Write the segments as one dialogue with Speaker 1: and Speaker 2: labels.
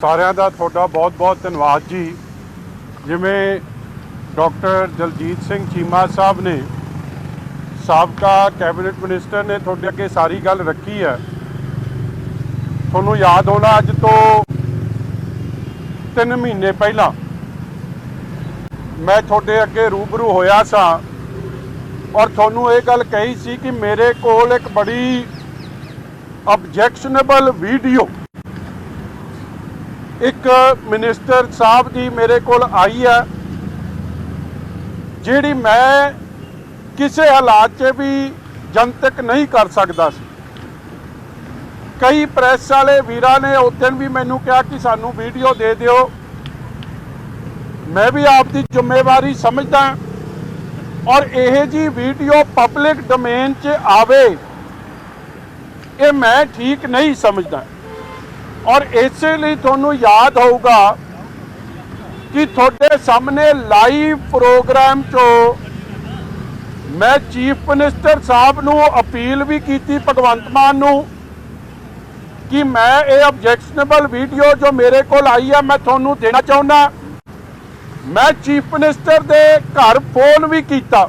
Speaker 1: ਸਾਰਿਆਂ ਦਾ ਤੁਹਾਡਾ ਬਹੁਤ-ਬਹੁਤ ਧੰਨਵਾਦ ਜੀ। ਜਿਵੇਂ ਡਾਕਟਰ ਦਲਜੀਤ ਸਿੰਘ ਚੀਮਾ ਸਾਹਿਬ ਨੇ ਸਾਬਕਾ ਕੈਬਨਿਟ ਮਿਨਿਸਟਰ ਨੇ ਤੁਹਾਡੇ ਅੱਗੇ ਸਾਰੀ ਗੱਲ ਰੱਖੀ ਹੈ। ਤੁਹਾਨੂੰ ਯਾਦ ਹੋਣਾ ਅੱਜ ਤੋਂ 3 ਮਹੀਨੇ ਪਹਿਲਾਂ ਮੈਂ ਤੁਹਾਡੇ ਅੱਗੇ ਰੂਬਰੂ ਹੋਇਆ ਸਾਂ ਔਰ ਤੁਹਾਨੂੰ ਇਹ ਗੱਲ ਕਹੀ ਸੀ ਕਿ ਮੇਰੇ ਕੋਲ ਇੱਕ ਬੜੀ ਆਬਜੈਕਸ਼ਨੇਬਲ ਵੀਡੀਓ ਇੱਕ ਮਿਨਿਸਟਰ ਸਾਹਿਬ ਦੀ ਮੇਰੇ ਕੋਲ ਆਈ ਹੈ, ਜਿਹੜੀ ਮੈਂ ਕਿਸੇ ਹਾਲਾਤ 'ਚ ਵੀ ਜਨਤਕ ਨਹੀਂ ਕਰ ਸਕਦਾ ਸੀ। ਕਈ ਪ੍ਰੈਸ ਵਾਲੇ ਵੀਰਾਂ ਨੇ ਉਸ ਵੀ ਮੈਨੂੰ ਕਿਹਾ ਕਿ ਸਾਨੂੰ ਵੀਡੀਓ ਦੇ ਦਿਓ। ਮੈਂ ਵੀ ਆਪ ਦੀ ਜ਼ਿੰਮੇਵਾਰੀ ਸਮਝਦਾ ਔਰ ਇਹ ਜੀ ਵੀਡੀਓ ਪਬਲਿਕ ਡੋਮੇਨ 'ਚ ਆਵੇ, ਇਹ ਮੈਂ ਠੀਕ ਨਹੀਂ ਸਮਝਦਾ। ਔਰ ਇਸੇ ਲਈ ਤੁਹਾਨੂੰ ਯਾਦ ਹੋਊਗਾ ਕਿ ਤੁਹਾਡੇ ਸਾਹਮਣੇ ਲਾਈਵ ਪ੍ਰੋਗਰਾਮ 'ਚੋਂ ਮੈਂ ਚੀਫ ਮਿਨਿਸਟਰ ਸਾਹਿਬ ਨੂੰ ਅਪੀਲ ਵੀ ਕੀਤੀ ਭਗਵੰਤ ਮਾਨ ਨੂੰ ਕਿ ਮੈਂ ਇਹ ਆਬਜੈਕਸ਼ਨੇਬਲ ਵੀਡੀਓ ਜੋ ਮੇਰੇ ਕੋਲ ਆਈ ਹੈ ਮੈਂ ਤੁਹਾਨੂੰ ਦੇਣਾ ਚਾਹੁੰਦਾ। ਮੈਂ ਚੀਫ ਮਿਨਿਸਟਰ ਦੇ ਘਰ ਫੋਨ ਵੀ ਕੀਤਾ।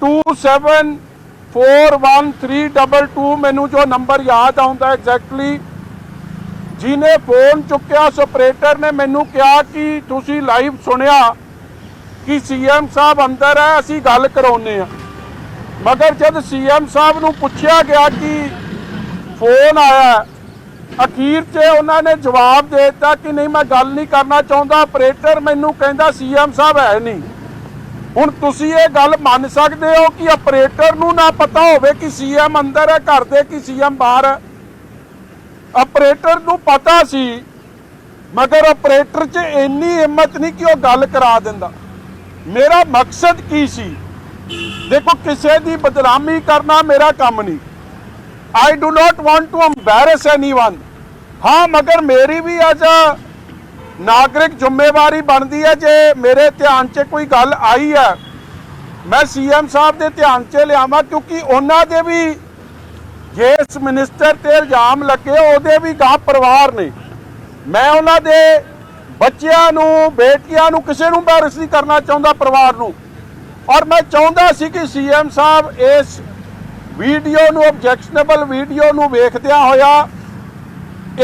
Speaker 1: 274132 ਮੈਨੂੰ ਜੋ ਨੰਬਰ ਯਾਦ ਆਉਂਦਾ ਐਗਜ਼ੈਕਟਲੀ ਜਿਹਨੇ ਫੋਨ ਚੁੱਕਿਆ ਉਸ ਆਪਰੇਟਰ ਨੇ ਮੈਨੂੰ ਕਿਹਾ ਕਿ ਤੁਸੀਂ ਲਾਈਵ ਸੁਣਿਆ ਕਿ ਸੀਐਮ ਸਾਹਿਬ ਅੰਦਰ ਹੈ, ਅਸੀਂ ਗੱਲ ਕਰਾਉਨੇ ਆ ਮਗਰ ਜਦ ਸੀਐਮ ਸਾਹਿਬ ਨੂੰ ਪੁੱਛਿਆ ਗਿਆ ਕਿ ਫੋਨ ਆਇਆ ਅਖੀਰ 'ਚ ਉਹਨਾਂ ਨੇ ਜਵਾਬ ਦੇ ਦਿੱਤਾ ਕਿ ਨਹੀਂ, ਮੈਂ ਗੱਲ ਨਹੀਂ ਕਰਨਾ ਚਾਹੁੰਦਾ ਆਪਰੇਟਰ ਮੈਨੂੰ ਕਹਿੰਦਾ ਸੀਐਮ ਸਾਹਿਬ ਹੈ ਨਹੀਂ। ਹੁਣ ਤੁਸੀਂ ਇਹ ਗੱਲ ਮੰਨ ਸਕਦੇ ਹੋ ਕਿ ਆਪਰੇਟਰ ਨੂੰ ਨਾ ਪਤਾ ਹੋਵੇ ਕਿ ਸੀਐਮ ਅੰਦਰ ਹੈ, ਘਰ ਦੇ ਕਿ ਸੀਐਮ ਬਾਹਰ ਹੈ। ਆਪਰੇਟਰ ਨੂੰ ਪਤਾ ਸੀ, ਮਗਰ ਆਪਰੇਟਰ 'ਚ ਇੰਨੀ ਹਿੰਮਤ ਨਹੀਂ ਕਿ ਉਹ ਗੱਲ ਕਰਾ ਦਿੰਦਾ। ਮੇਰਾ ਮਕਸਦ ਕੀ ਸੀ? ਦੇਖੋ, ਕਿਸੇ ਦੀ ਬਦਨਾਮੀ ਕਰਨਾ ਮੇਰਾ ਕੰਮ ਨਹੀਂ। I do not want to embarrass anyone ਹਾਂ, ਮਗਰ ਮੇਰੀ ਵੀ ਅੱਜ ਨਾਗਰਿਕ ਜ਼ਿੰਮੇਵਾਰੀ ਬਣਦੀ ਹੈ, ਜੇ ਮੇਰੇ ਧਿਆਨ 'ਚ ਕੋਈ ਗੱਲ ਆਈ ਹੈ। ਮੈਂ ਸੀਐਮ ਸਾਹਿਬ ਦੇ ਧਿਆਨ 'ਚ ਲਿਆਵਾਂ, ਕਿਉਂਕਿ ਉਹਨਾਂ ਦੇ ਵੀ ਜਿਸ ਮਿਨਿਸਟਰ ਤੇ ਇਲਜ਼ਾਮ ਲੱਗੇ, ਉਹਦੇ ਵੀ ਗਾਂ ਪਰਿਵਾਰ ਨੇ। ਮੈਂ ਉਹਨਾਂ ਦੇ ਬੱਚਿਆਂ ਨੂੰ, ਬੇਟੀਆਂ ਨੂੰ ਕਿਸੇ ਨੂੰ embarrass ਨਹੀਂ ਕਰਨਾ ਚਾਹੁੰਦਾ ਪਰਿਵਾਰ ਨੂੰ। ਔਰ ਮੈਂ ਚਾਹੁੰਦਾ ਸੀ ਕਿ ਸੀਐਮ ਸਾਹਿਬ ਇਸ ਵੀਡੀਓ ਨੂੰ ਆਬਜੈਕਸ਼ਨੇਬਲ ਵੀਡੀਓ ਨੂੰ ਵੇਖਦਿਆਂ ਹੋਇਆ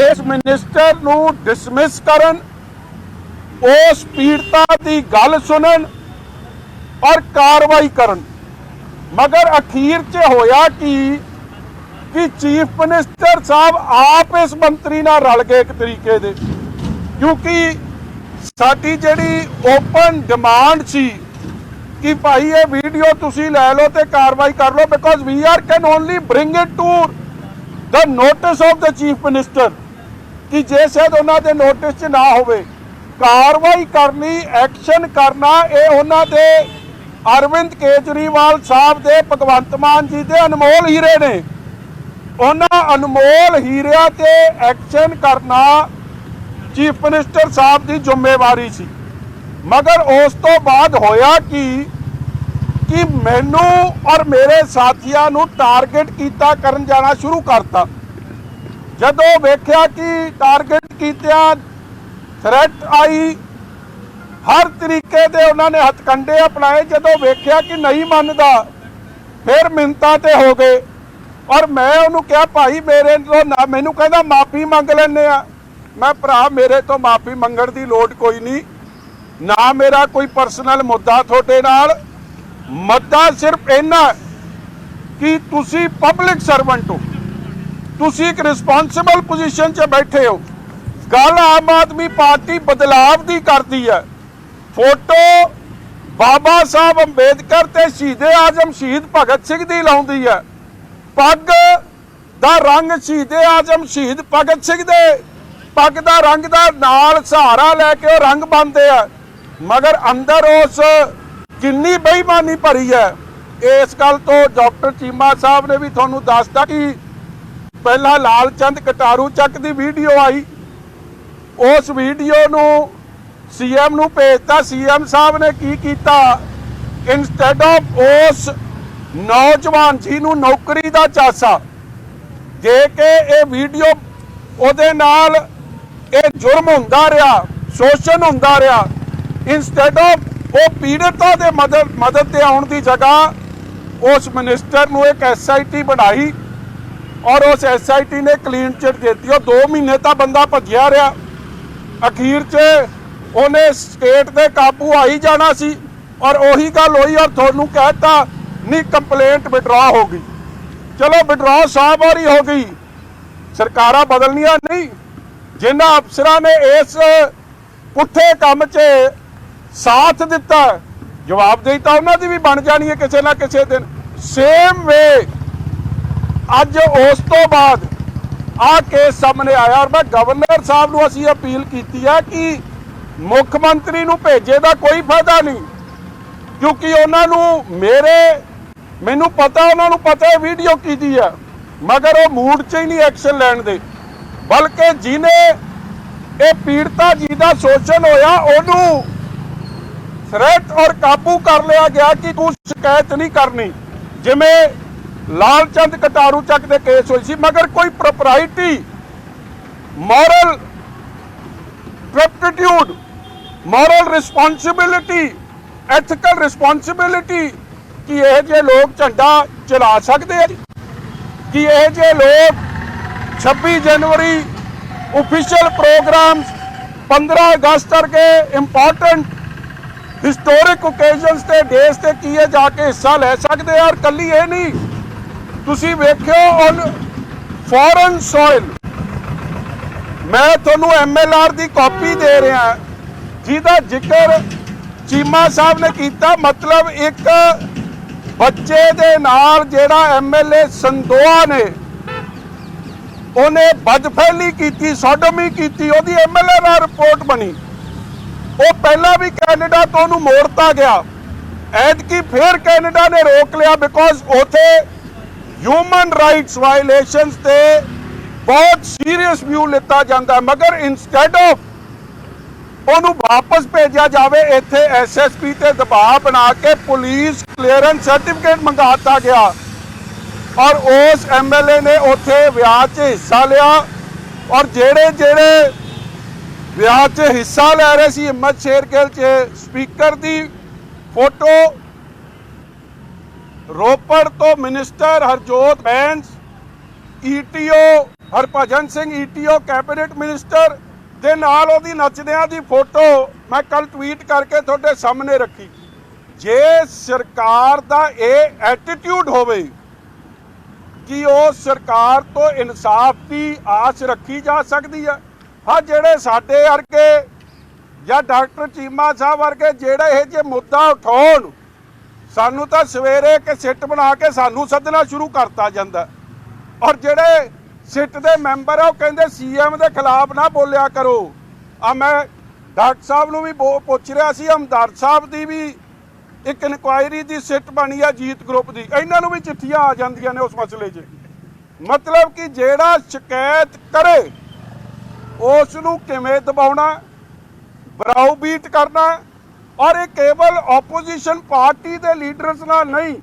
Speaker 1: ਇਸ ਮਿਨਿਸਟਰ ਨੂੰ ਡਿਸਮਿਸ ਕਰਨ, ਉਸ ਪੀੜਤਾ ਦੀ ਗੱਲ ਸੁਣਨ ਔਰ ਕਾਰਵਾਈ ਕਰਨ। ਮਗਰ ਅਖੀਰ 'ਚ ਹੋਇਆ ਕਿ ਕਿ ਚੀਫ ਮਿਨਿਸਟਰ ਸਾਹਿਬ ਆਪ ਇਸ ਮੰਤਰੀ ਨਾਲ ਰਲ ਗਏ ਇੱਕ ਤਰੀਕੇ ਦੇ। ਕਿਉਂਕਿ ਸਾਡੀ ਜਿਹੜੀ ਓਪਨ ਡਿਮਾਂਡ ਸੀ ਕਿ ਭਾਈ ਇਹ ਵੀਡੀਓ ਤੁਸੀਂ ਲੈ ਲਓ ਤੇ ਕਾਰਵਾਈ ਕਰ ਲਓ because we are can only bring it to the notice of the chief minister ਕਿ ਜੇ ਸ਼ਾਇਦ ਉਹਨਾਂ ਦੇ ਨੋਟਿਸ 'ਚ ਨਾ ਹੋਵੇ। ਕਾਰਵਾਈ ਕਰਨੀ ਐਕਸ਼ਨ ਕਰਨਾ, ਇਹ ਉਹਨਾਂ ਦੇ ਅਰਵਿੰਦ ਕੇਜਰੀਵਾਲ ਸਾਹਿਬ ਦੇ, ਭਗਵੰਤ ਮਾਨ ਜੀ ਦੇ ਅਨਮੋਲ ਹੀਰੇ ਨੇ। ਉਹਨਾਂ ਅਨਮੋਲ ਹੀਰਿਆਂ ਤੇ ਐਕਸ਼ਨ ਕਰਨਾ ਚੀਫ ਮਿਨਿਸਟਰ ਸਾਹਿਬ ਦੀ ਜ਼ਿੰਮੇਵਾਰੀ ਸੀ। ਮਗਰ ਉਸ ਤੋਂ ਬਾਅਦ ਹੋਇਆ ਕਿ? ਕਿ ਮੈਨੂੰ ਔਰ ਮੇਰੇ ਸਾਥੀਆਂ ਨੂੰ ਟਾਰਗੇਟ ਕੀਤਾ ਕਰਨ ਜਾਣਾ ਸ਼ੁਰੂ ਕਰਤਾ। ਜਦੋਂ ਵੇਖਿਆ ਕਿ ਟਾਰਗੇਟ ਕੀਤਿਆਂ ਥ੍ਰੈਟ ਆਈ, ਹਰ ਤਰੀਕੇ ਦੇ ਉਹਨਾਂ ਨੇ ਹਥਕੰਡੇ ਅਪਣਾਏ। ਜਦੋਂ ਵੇਖਿਆ ਕਿ ਨਹੀਂ ਮੰਨਦਾ, ਫਿਰ ਮਿੰਤਾ ਤੇ ਹੋ ਗਏ। ਔਰ ਮੈਂ ਉਹਨੂੰ ਕਿਹਾ, ਭਾਈ, ਮੇਰੇ ਤੋਂ ਨਾ ਮੈਨੂੰ ਕਹਿੰਦਾ, ਮਾਫੀ ਮੰਗ ਲੈਣੇ ਆ। ਮੈਂ ਭਰਾ, ਮੇਰੇ ਤੋਂ ਮਾਫੀ ਮੰਗਣ ਦੀ ਲੋੜ ਕੋਈ ਨਹੀਂ। ਨਾ ਮੇਰਾ ਕੋਈ ਪਰਸਨਲ ਮੁੱਦਾ ਤੁਹਾਡੇ ਨਾਲ। ਮੁੱਦਾ ਸਿਰਫ ਇੰਨਾ ਕਿ ਤੁਸੀਂ ਪਬਲਿਕ ਸਰਵੈਂਟ ਹੋ। ਤੁਸੀਂ ਇੱਕ ਰਿਸਪੌਂਸਿਬਲ ਪੋਜੀਸ਼ਨ 'ਚ ਬੈਠੇ ਹੋ। ਗੱਲ ਆਮ ਆਦਮੀ ਪਾਰਟੀ ਬਦਲਾਵ ਦੀ ਕਰਦੀ ਹੈ। ਫੋਟੋ ਬਾਬਾ ਸਾਹਿਬ ਅੰਬੇਦਕਰ ਤੇ ਸ਼ਹੀਦੇ ਆਜ਼ਮ ਸ਼ਹੀਦ ਭਗਤ ਸਿੰਘ ਦੀ ਲਾਉਂਦੀ ਹੈ। ਪੱਗ ਦਾ ਰੰਗ ਸ਼ਹੀਦੇ ਆਜ਼ਮ ਸ਼ਹੀਦ ਭਗਤ ਸਿੰਘ ਦੇ। ਪੱਗ ਦਾ ਰੰਗ ਦਾ ਨਾਲ ਸਹਾਰਾ ਲੈ ਕੇ ਉਹ ਰੰਗ ਬੰਨਦੇ ਆ। ਮਗਰ ਅੰਦਰ ਉਸ ਕਿੰਨੀ ਬੇਈਮਾਨੀ ਭਰੀ ਹੈ। ਇਸ ਗੱਲ ਤੋਂ ਡਾਕਟਰ ਚੀਮਾ ਸਾਹਿਬ ਨੇ ਵੀ ਤੁਹਾਨੂੰ ਦੱਸਤਾ ਕਿ ਪਹਿਲਾਂ ਲਾਲ ਚੰਦ ਕਟਾਰੂ ਚੱਕ ਦੀ ਵੀਡੀਓ ਆਈ। ਉਸ ਵੀਡੀਓ ਨੂੰ ਸੀਐਮ ਨੂੰ ਭੇਜਤਾ। ਸੀਐਮ ਸਾਹਿਬ ਨੇ ਕੀ ਕੀਤਾ? ਇਨਸਟੈਡ ਆਫ ਉਸ ਨੌਜਵਾਨ ਜੀ ਨੂੰ ਨੌਕਰੀ ਦਾ ਚਾਸਾ। ਦੇ ਕੇ ਇਹ ਵੀਡੀਓ ਉਹਦੇ ਨਾਲ ਇਹ ਜੁਰਮ ਹੁੰਦਾ ਰਿਹਾ, ਸ਼ੋਸ਼ਣ ਹੁੰਦਾ ਰਿਹਾ ਇਨਸਟੈਡ ਆਫ ਉਹ ਪੀੜਤਾਂ ਦੇ ਮਦਦ ਮਦਦ ਤੇ ਆਉਣ ਦੀ ਜਗ੍ਹਾ ਉਸ ਮਿਨਿਸਟਰ ਨੂੰ ਇੱਕ ਐਸਆਈਟੀ ਬਣਾਈ ਔਰ ਉਸ ਐਸਆਈਟੀ ਨੇ ਕਲੀਨ ਚਿਟ ਦਿੱਤੀ। ਉਹ 2 ਮਹੀਨੇ ਤਾਂ ਬੰਦਾ ਭੱਜਿਆ ਰਿਹਾ। ਅਖੀਰ 'ਚ ਉਹਨੇ ਸਟੇਟ ਦੇ ਕਾਬੂ ਆਈ ਜਾਣਾ ਸੀ ਔਰ ਉਹੀ ਗੱਲ ਹੋਈ ਔਰ ਤੁਹਾਨੂੰ ਕਹਿਤਾ ਨਹੀਂ ਕੰਪਲੇਂਟ ਵਿਡਰਾ ਹੋ ਗਈ। ਚਲੋ ਵਿਡਰਾ 100 ਵਾਰੀ ਹੋ ਗਈ। ਸਰਕਾਰਾਂ ਬਦਲਣੀਆਂ ਨਹੀਂ ਜਿਨ੍ਹਾਂ ਅਫਸਰਾਂ ਨੇ ਇਸ ਪੁੱਠੇ ਕੰਮ 'ਚ ਸਾਥ ਦਿੱਤਾ, ਜਵਾਬਦੇਹੀ ਤਾਂ ਉਹਨਾਂ ਦੀ ਵੀ ਬਣ ਜਾਣੀ ਹੈ ਕਿਸੇ ਨਾ ਕਿਸੇ ਦਿਨ। ਸੇਮ ਵੇ ਅੱਜ ਉਸ ਤੋਂ ਬਾਅਦ ਆ ਕੇਸ ਸਾਹਮਣੇ ਆਇਆ ਔਰ ਮੈਂ ਗਵਰਨਰ ਸਾਹਿਬ ਨੂੰ ਅਸੀਂ ਅਪੀਲ ਕੀਤੀ ਹੈ ਕਿ ਮੁੱਖ ਮੰਤਰੀ ਨੂੰ ਭੇਜੇ ਦਾ ਕੋਈ ਫਾਇਦਾ ਨਹੀਂ। ਕਿਉਂਕਿ ਉਹਨਾਂ ਨੂੰ ਮੇਰੇ ਮੈਨੂੰ ਪਤਾ, ਉਹਨਾਂ ਨੂੰ ਪਤਾ ਹੈ ਵੀਡੀਓ ਕੀਤੀ ਹੈ। ਮਗਰ ਉਹ ਮੂਡ 'ਚ ਹੀ ਨਹੀਂ ਐਕਸ਼ਨ ਲੈਣ ਦੇ। ਬਲਕਿ ਜਿਨੇ ਇਹ ਪੀੜਤਾ ਜੀ ਦਾ ਸ਼ੋਸ਼ਣ ਹੋਇਆ, ਉਹਨੂੰ ਥ੍ਰੈਟ ਔਰ ਕਾਬੂ ਕਰ ਲਿਆ ਗਿਆ ਕਿ ਤੂੰ ਸ਼ਿਕਾਇਤ ਨਹੀਂ ਕਰਨੀ। ਜਿਵੇਂ ਲਾਲਚੰਦ ਕਟਾਰੂ ਚੱਕ ਦੇ ਕੇਸ ਹੋਈ ਸੀ, ਮਗਰ ਕੋਈ propriety moral rectitude moral responsibility ethical responsibility ਕਿ ਇਹ ਜੇ ਲੋਕ ਝੰਡਾ ਚਲਾ ਸਕਦੇ ਆ ਜੀ? ਕਿ ਇਹ ਜੇ ਲੋਕ 26 ਜਨਵਰੀ ऑफिशियल प्रोग्राम्स 15 ਅਗਸਤ ਵਰਗੇ ਇੰਪੋਰਟੈਂਟ ਹਿਸਟੋਰਿਕ ਓਕੇਜ਼ਨਸ ਤੇ ਡੇਸ ਤੇ ਕੀਏ ਜਾ ਕੇ ਹਿੱਸਾ ਲੈ ਸਕਦੇ ਆ ਔਰ ਕੱਲੀ ਇਹ ਨਹੀਂ ਤੁਸੀਂ ਵੇਖਿਓ ਔਨ ਫੋਰਨ ਸੋਇਲ ਮੈਂ ਤੁਹਾਨੂੰ ਐਮਐਲਆਰ ਦੀ ਕਾਪੀ ਦੇ ਰਿਹਾ ਜਿਹਦਾ ਜ਼ਿਕਰ ਚੀਮਾ ਸਾਹਿਬ ਨੇ ਕੀਤਾ ਮਤਲਬ ਇੱਕ ਬੱਚੇ ਦੇ ਨਾਲ ਜਿਹੜਾ ਐਮਐਲਏ ਸੰਦੋਆ ਨੇ, ਉਹਨੇ ਬਦਫੈਲੀ ਕੀਤੀ, ਸੋਡੋਮੀ ਕੀਤੀ, ਉਹਦੀ ਐਮਐਲਏ ਨਾਲ ਰਿਪੋਰਟ ਬਣੀ। ਉਹ ਪਹਿਲਾਂ ਵੀ ਕੈਨੇਡਾ ਤੋਂ ਉਹਨੂੰ ਮੋੜਤਾ ਗਿਆ। ਐਤਕੀ ਫੇਰ ਕੈਨੇਡਾ ਨੇ ਰੋਕ ਲਿਆ ਬਿਕੋਜ਼ ਉਥੇ ਹਿਊਮਨ ਰਾਈਟਸ ਵਾਇਲੇਸ਼ਨਸ ਤੇ ਬਹੁਤ ਸੀਰੀਅਸ ਵਿਊ ਲਿੱਤਾ ਜਾਂਦਾ ਮਗਰ ਇਨਸਟੈਡ ਆਫ ਉਹਨੂੰ ਵਾਪਸ ਭੇਜਿਆ ਜਾਵੇ, ਇੱਥੇ ਐਸਐਸਪੀ ਤੇ ਦਬਾਅ ਬਣਾ ਕੇ ਪੁਲਿਸ ਕਲੀਅਰੈਂਸ ਸਰਟੀਫਿਕੇਟ ਮੰਗਾਤਾ ਗਿਆ। ਔਰ ਉਸ ਐਮਐਲਏ ਨੇ ਉੱਥੇ ਵਿਆਹ 'ਚ ਹਿੱਸਾ ਲਿਆ। ਔਰ ਜਿਹੜੇ ਜਿਹੜੇ ਵਿਆਹ 'ਚ ਹਿੱਸਾ ਲੈ ਰਹੇ ਸੀ, ਹਿੰਮਤ ਸ਼ੇਰਗਿੱਲ 'ਚ ਸਪੀਕਰ ਦੀ ਫੋਟੋ, ਰੋਪੜ ਤੋਂ minister Harjot Bains ETO Harbhajan Singh ETO cabinet minister ਦੇ ਨਾਲ ਉਹਦੀ ਨੱਚਦਿਆਂ ਦੀ ਫੋਟੋ ਮੈਂ ਕੱਲ ਟਵੀਟ ਕਰਕੇ ਤੁਹਾਡੇ ਸਾਹਮਣੇ ਰੱਖੀ। ਜੇ ਸਰਕਾਰ ਦਾ ਇਹ ਐਟੀਟਿਊਡ ਹੋਵੇ ਕਿ ਉਹ ਸਰਕਾਰ ਤੋਂ ਇਨਸਾਫ ਦੀ ਆਸ ਰੱਖੀ ਜਾ ਸਕਦੀ ਹੈ ਹਾਂ, ਜਿਹੜੇ ਸਾਡੇ ਵਰਗੇ ਜਾਂ ਡਾਕਟਰ ਚੀਮਾ ਸਾਹਿਬ ਵਰਗੇ ਜਿਹੜੇ ਇਹ ਜੇ ਮੁੱਦਾ ਉਠਾਉਣ, ਸਾਨੂੰ ਤਾਂ ਸਵੇਰੇ ਕਿ ਸਿੱਟ ਬਣਾ ਕੇ ਸਾਨੂੰ ਸੱਦਣਾ ਸ਼ੁਰੂ ਕਰਤਾ ਜਾਂਦਾ। ਔਰ ਜਿਹੜੇ ਸਿੱਟ ਦੇ ਮੈਂਬਰ ਆ, ਉਹ ਕਹਿੰਦੇ ਸੀਐਮ ਦੇ ਖਿਲਾਫ ਨਾ ਬੋਲਿਆ ਕਰੋ। ਆ ਮੈਂ ਡਾਕਟਰ ਸਾਹਿਬ ਨੂੰ ਵੀ ਬੋ- ਪੁੱਛ ਰਿਹਾ ਸੀ, ਹਮਦਰਦ ਸਾਹਿਬ ਦੀ ਵੀ ਇੱਕ ਇਨਕੁਆਇਰੀ ਦੀ ਸਿੱਟ ਬਣੀ ਆ ਜੀਤ ਗਰੁੱਪ ਦੀ। ਇਹਨਾਂ ਨੂੰ ਵੀ ਚਿੱਠੀਆਂ ਆ ਜਾਂਦੀਆਂ ਨੇ ਉਸ ਮਸਲੇ 'ਚ। ਮਤਲਬ ਕਿ ਜਿਹੜਾ ਸ਼ਿਕਾਇਤ ਕਰੇ, ਉਸ ਨੂੰ ਕਿਵੇਂ ਦਬਾਉਣਾ ਬਰਾਊਬੀਟ ਕਰਨਾ, ਔਰ ਇਹ ਕੇਵਲ ਆਪੋਜੀਸ਼ਨ ਪਾਰਟੀ ਦੇ ਲੀਡਰਸ ਨਾਲ ਨਹੀਂ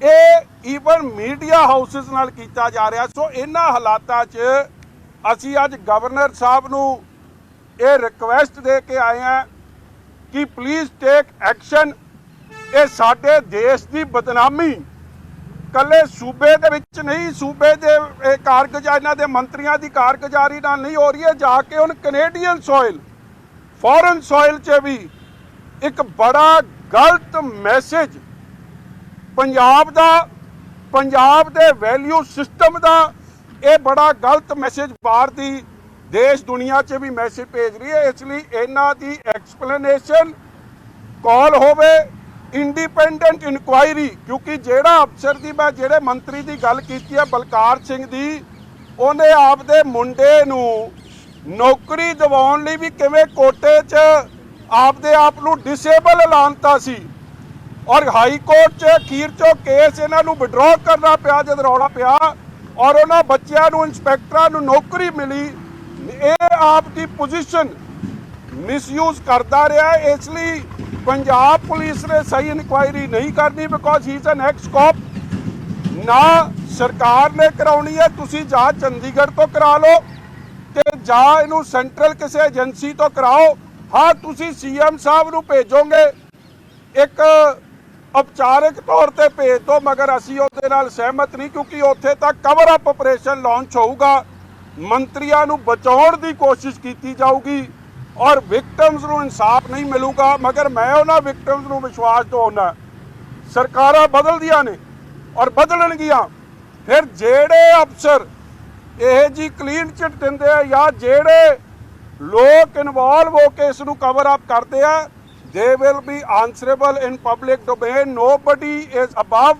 Speaker 1: ਇਹ ਈਵਨ ਮੀਡੀਆ ਹਾਊਸਸ ਨਾਲ ਕੀਤਾ ਜਾ ਰਿਹਾ। ਸੋ ਇਹਨਾਂ ਹਾਲਾਤਾਂ 'ਚ ਅਸੀਂ ਅੱਜ ਗਵਰਨਰ ਸਾਹਿਬ ਨੂੰ ਇਹ ਰਿਕਵੈਸਟ ਦੇ ਕੇ ਆਏ ਹਾਂ ਕਿ ਪਲੀਜ਼ ਟੇਕ ਐਕਸ਼ਨ ਇਹ ਸਾਡੇ ਦੇਸ਼ ਦੀ ਬਦਨਾਮੀ। ਕੱਲੇ ਸੂਬੇ ਦੇ ਵਿੱਚ ਨਹੀਂ, ਸੂਬੇ ਦੇ ਇਹ ਕਾਰਗੁਜ਼ਾਰੀ, ਇਹਨਾਂ ਦੇ ਮੰਤਰੀਆਂ ਦੀ ਕਾਰਗੁਜ਼ਾਰੀ ਨਾਲ ਨਹੀਂ ਹੋ ਰਹੀ ਹੈ। ਜਾ ਕੇ ਹੁਣ ਕੈਨੇਡੀਅਨ ਸੋਇਲ ਫੋਰਨ ਸੋਇਲ 'ਚ ਵੀ ਇੱਕ ਬੜਾ ਗਲਤ ਮੈਸੇਜ ਪੰਜਾਬ ਦਾ, ਪੰਜਾਬ ਦੇ ਵੈਲਿਊ ਸਿਸਟਮ ਦਾ ਇਹ ਬੜਾ ਗਲਤ ਮੈਸੇਜ ਬਾਹਰ ਦੀ ਦੇਸ਼ ਦੁਨੀਆ 'ਚ ਵੀ ਮੈਸੇਜ ਭੇਜ ਰਹੀ ਹੈ। ਇਸ ਲਈ ਇਹਨਾਂ ਦੀ ਐਕਸਪਲੇਨੇਸ਼ਨ ਕਾਲ ਹੋਵੇ ਇੰਡੀਪੈਂਡੈਂਟ ਇਨਕੁਆਇਰੀ ਕਿਉਂਕਿ ਜਿਹੜਾ ਅਫਸਰ ਦੀ ਮੈਂ, ਜਿਹੜੇ ਮੰਤਰੀ ਦੀ ਗੱਲ ਕੀਤੀ ਹੈ, ਬਲਕਾਰ ਸਿੰਘ ਦੀ, ਉਹਨੇ ਆਪਦੇ ਮੁੰਡੇ ਨੂੰ ਨੌਕਰੀ ਦਿਵਾਉਣ ਲਈ ਵੀ ਕਿਵੇਂ ਕੋਟੇ 'ਚ ਆਪਦੇ ਆਪ ਨੂੰ ਡਿਸੇਬਲ ਐਲਾਨਤਾ ਸੀ। ਔਰ ਹਾਈ ਕੋਰਟ 'ਚ ਅਖੀਰ 'ਚੋਂ ਕੇਸ ਇਹਨਾਂ ਨੂੰ ਵਿਡਰਾਅ ਕਰਨਾ ਪਿਆ, ਜਦ ਰੌਲਾ ਪਿਆ ਔਰ ਉਹਨਾਂ ਬੱਚਿਆਂ ਨੂੰ, ਇੰਸਪੈਕਟਰਾਂ ਨੂੰ ਨੌਕਰੀ ਮਿਲੀ, ਇਹ ਆਪ ਦੀ ਪੋਜੀਸ਼ਨ ਮਿਸਯੂਜ਼ ਕਰਦਾ ਰਿਹਾ ਇਸ ਲਈ ਪੰਜਾਬ ਪੁਲਿਸ ਨੇ ਸਹੀ ਇਨਕੁਆਇਰੀ ਨਹੀਂ ਕਰਨੀ because he is an ex cop ਨਾ ਸਰਕਾਰ ਨੇ ਕਰਾਉਣੀ ਹੈ, ਤੁਸੀਂ ਜਾਂ ਚੰਡੀਗੜ੍ਹ ਤੋਂ ਕਰਾ ਲਓ ਤੇ ਜਾਂ ਇਹਨੂੰ ਸੈਂਟਰਲ ਕਿਸੇ ਏਜੰਸੀ ਤੋਂ ਕਰਾਓ। ਹਾਂ, ਤੁਸੀਂ ਸੀਐਮ ਸਾਹਿਬ ਨੂੰ ਭੇਜੋਗੇ। ਇੱਕ ਉਪਚਾਰਕ ਤੌਰ ਤੇ ਭੇਜ ਦਿਓ ਮਗਰ ਅਸੀਂ ਉਹਦੇ ਨਾਲ ਸਹਿਮਤ ਨਹੀਂ, ਕਿਉਂਕਿ ਉੱਥੇ ਤਾਂ ਕਵਰ ਅਪ ਆਪਰੇਸ਼ਨ ਲਾਂਚ ਹੋਊਗਾ। ਮੰਤਰੀਆਂ ਨੂੰ ਬਚਾਉਣ ਦੀ ਕੋਸ਼ਿਸ਼ ਕੀਤੀ ਜਾਊਗੀ ਔਰ ਵਿਕਟਮਸ ਨੂੰ ਇਨਸਾਫ ਨਹੀਂ ਮਿਲੂਗਾ, ਮਗਰ ਮੈਂ ਉਹਨਾਂ ਵਿਕਟਮਸ ਨੂੰ ਵਿਸ਼ਵਾਸ ਦਿਵਾਉਣਾ ਸਰਕਾਰਾਂ ਬਦਲਦੀਆਂ ਨੇ ਔਰ ਬਦਲਣਗੀਆਂ। ਫਿਰ ਜਿਹੜੇ ਅਫਸਰ ਇਹ ਜੀ ਕਲੀਨ ਚਿੱਟ ਦਿੰਦੇ ਆ ਜਾਂ ਜਿਹੜੇ ਲੋਕ ਇਨਵੋਲਵ ਹੋ ਕੇ ਇਸ ਨੂੰ ਕਵਰ ਅਪ ਕਰਦੇ ਆ They will be answerable in public domain. Nobody is above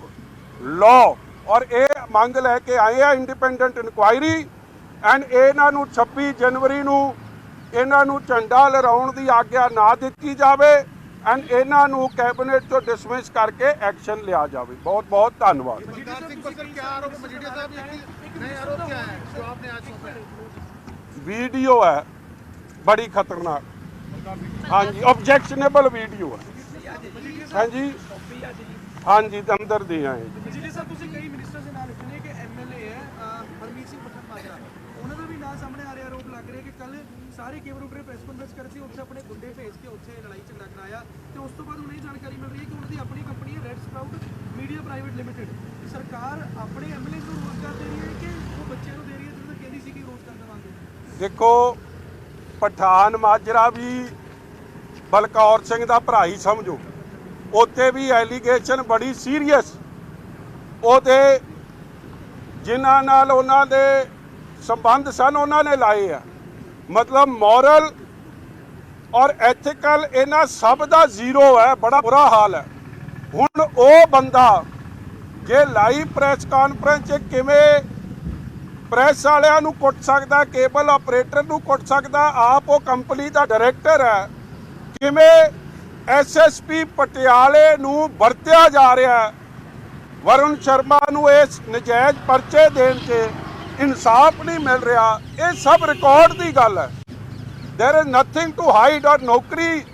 Speaker 1: law. ਔਰ ਇਹ ਮੰਗ ਲੈ ਕੇ ਆਏ ਆ ਇੰਡੀਪੈਂਡੈਂਟ ਇਨਕੁਆਇਰੀ ਐਂਡ ਇਹਨਾਂ ਨੂੰ 26 ਜਨਵਰੀ ਨੂੰ ਇਹਨਾਂ ਨੂੰ ਝੰਡਾ ਲਹਿਰਾਉਣ ਦੀ ਆਗਿਆ ਨਾ ਦਿੱਤੀ ਜਾਵੇ ਐਂਡ ਇਹਨਾਂ ਨੂੰ ਕੈਬਨਿਟ ਤੋਂ ਡਿਸਮਿਸ ਕਰਕੇ ਐਕਸ਼ਨ ਲਿਆ ਜਾਵੇ। ਬਹੁਤ ਬਹੁਤ ਧੰਨਵਾਦ। ਵੀਡੀਓ ਹੈ ਬੜੀ ਖਤਰਨਾਕ। ਹਾਂਜੀ ਆਬਜੈਕਸ਼ਨੇਬਲ ਵੀਡੀਓ ਹੈ ਹਾਂਜੀ। ਹਾਂਜੀ ਤੇ ਅੰਦਰ ਦੇ ਆਏ ਜੀ।
Speaker 2: ਸਾਹਿਬ ਤੁਸੀਂ ਕਈ ਮਿਨਿਸਟਰ ਦੇ ਨਾਲ ਨੇ ਕਿ ਐਮਐਲਏ ਹੈ ਹਰਮੀਤ ਸਿੰਘ ਪਠਾਨ ਮਾਜਰਾ। ਉਹਨਾਂ ਦਾ ਵੀ ਨਾਂ ਸਾਹਮਣੇ ਆ ਰਿਹਾ ਆਰੋਪ ਲੱਗ ਰਿਹਾ ਕਿ ਕੱਲ ਸਾਰੇ ਕੇਬਲ ਉਪਰੇ ਪ੍ਰੈਸ ਕਾਨਫਰੰਸ ਕਰਤੀ ਉੱਥੇ ਆਪਣੇ ਗੁੰਡੇ ਭੇਜ ਕੇ ਉੱਥੇ ਲੜਾਈ ਝਗੜਾ ਕਰਾਇਆ। ਤੇ ਉਸ ਤੋਂ ਬਾਅਦ ਹੁਣ ਇਹ ਜਾਣਕਾਰੀ ਮਿਲ ਰਹੀ ਹੈ ਕਿ ਉਹਨਾਂ ਦੀ ਆਪਣੀ ਕੰਪਨੀ ਹੈ red sprout media private limited ਸਰਕਾਰ ਆਪਣੇ ਐਮਐਲਏ ਨੂੰ ਰੋਜ਼ਗਾਰ ਦੇ ਰਹੀ ਹੈ ਕਿ ਉਹ ਬੱਚਿਆਂ ਨੂੰ ਦੇ ਰਹੀ ਹੈ ਜਿਹਨਾਂ ਕਹਿੰਦੀ ਸੀ ਕਿ ਰੋਜ਼ਗਾਰ ਦੇਵਾਂਗੇ
Speaker 1: ਦੇਖੋ ਪਠਾਨ ਮਾਜਰਾ ਵੀ ਬਲਕੌਰ ਸਿੰਘ ਦਾ ਭਰਾ ਹੀ ਸਮਝੋ। ਉੱਤੇ ਵੀ ਐਲੀਗੇਸ਼ਨ ਬੜੀ ਸੀਰੀਅਸ ਉਹਦੇ ਜਿਨ੍ਹਾਂ ਨਾਲ ਉਹਨਾਂ ਦੇ ਸੰਬੰਧ ਸਨ, ਉਹਨਾਂ ਨੇ ਲਾਏ ਆ। ਮਤਲਬ ਮੋਰਲ ਔਰ ਐਥੀਕਲ ਇਹਨਾਂ ਸਭ ਦਾ ਜ਼ੀਰੋ ਹੈ, ਬੜਾ ਬੁਰਾ ਹਾਲ ਹੈ। ਹੁਣ ਉਹ ਬੰਦਾ ਜੇ ਲਾਈਵ ਪ੍ਰੈਸ ਕਾਨਫਰੰਸ 'ਚ ਕਿਵੇਂ ਪ੍ਰੈਸ ਵਾਲਿਆਂ ਨੂੰ ਕੁੱਟ ਸਕਦਾ ਕੇਬਲ ਆਪਰੇਟਰ ਨੂੰ ਕੁੱਟ ਸਕਦਾ ਆਪ ਉਹ ਕੰਪਨੀ ਦਾ ਡਾਇਰੈਕਟਰ ਹੈ ਕਿਵੇਂ ਐਸਐਸਪੀ ਪਟਿਆਲੇ ਨੂੰ ਵਰਤਿਆ ਜਾ ਰਿਹਾ ਹੈ ਵਰੁਣ ਸ਼ਰਮਾ ਨੂੰ ਇਸ ਨਜਾਇਜ਼ ਪਰਚੇ ਦੇਣ 'ਚ ਇਨਸਾਫ ਨਹੀਂ ਮਿਲ ਰਿਹਾ ਇਹ ਸਭ ਰਿਕਾਰਡ ਦੀ ਗੱਲ ਹੈ there is nothing to hide ਔਰ ਨੌਕਰੀ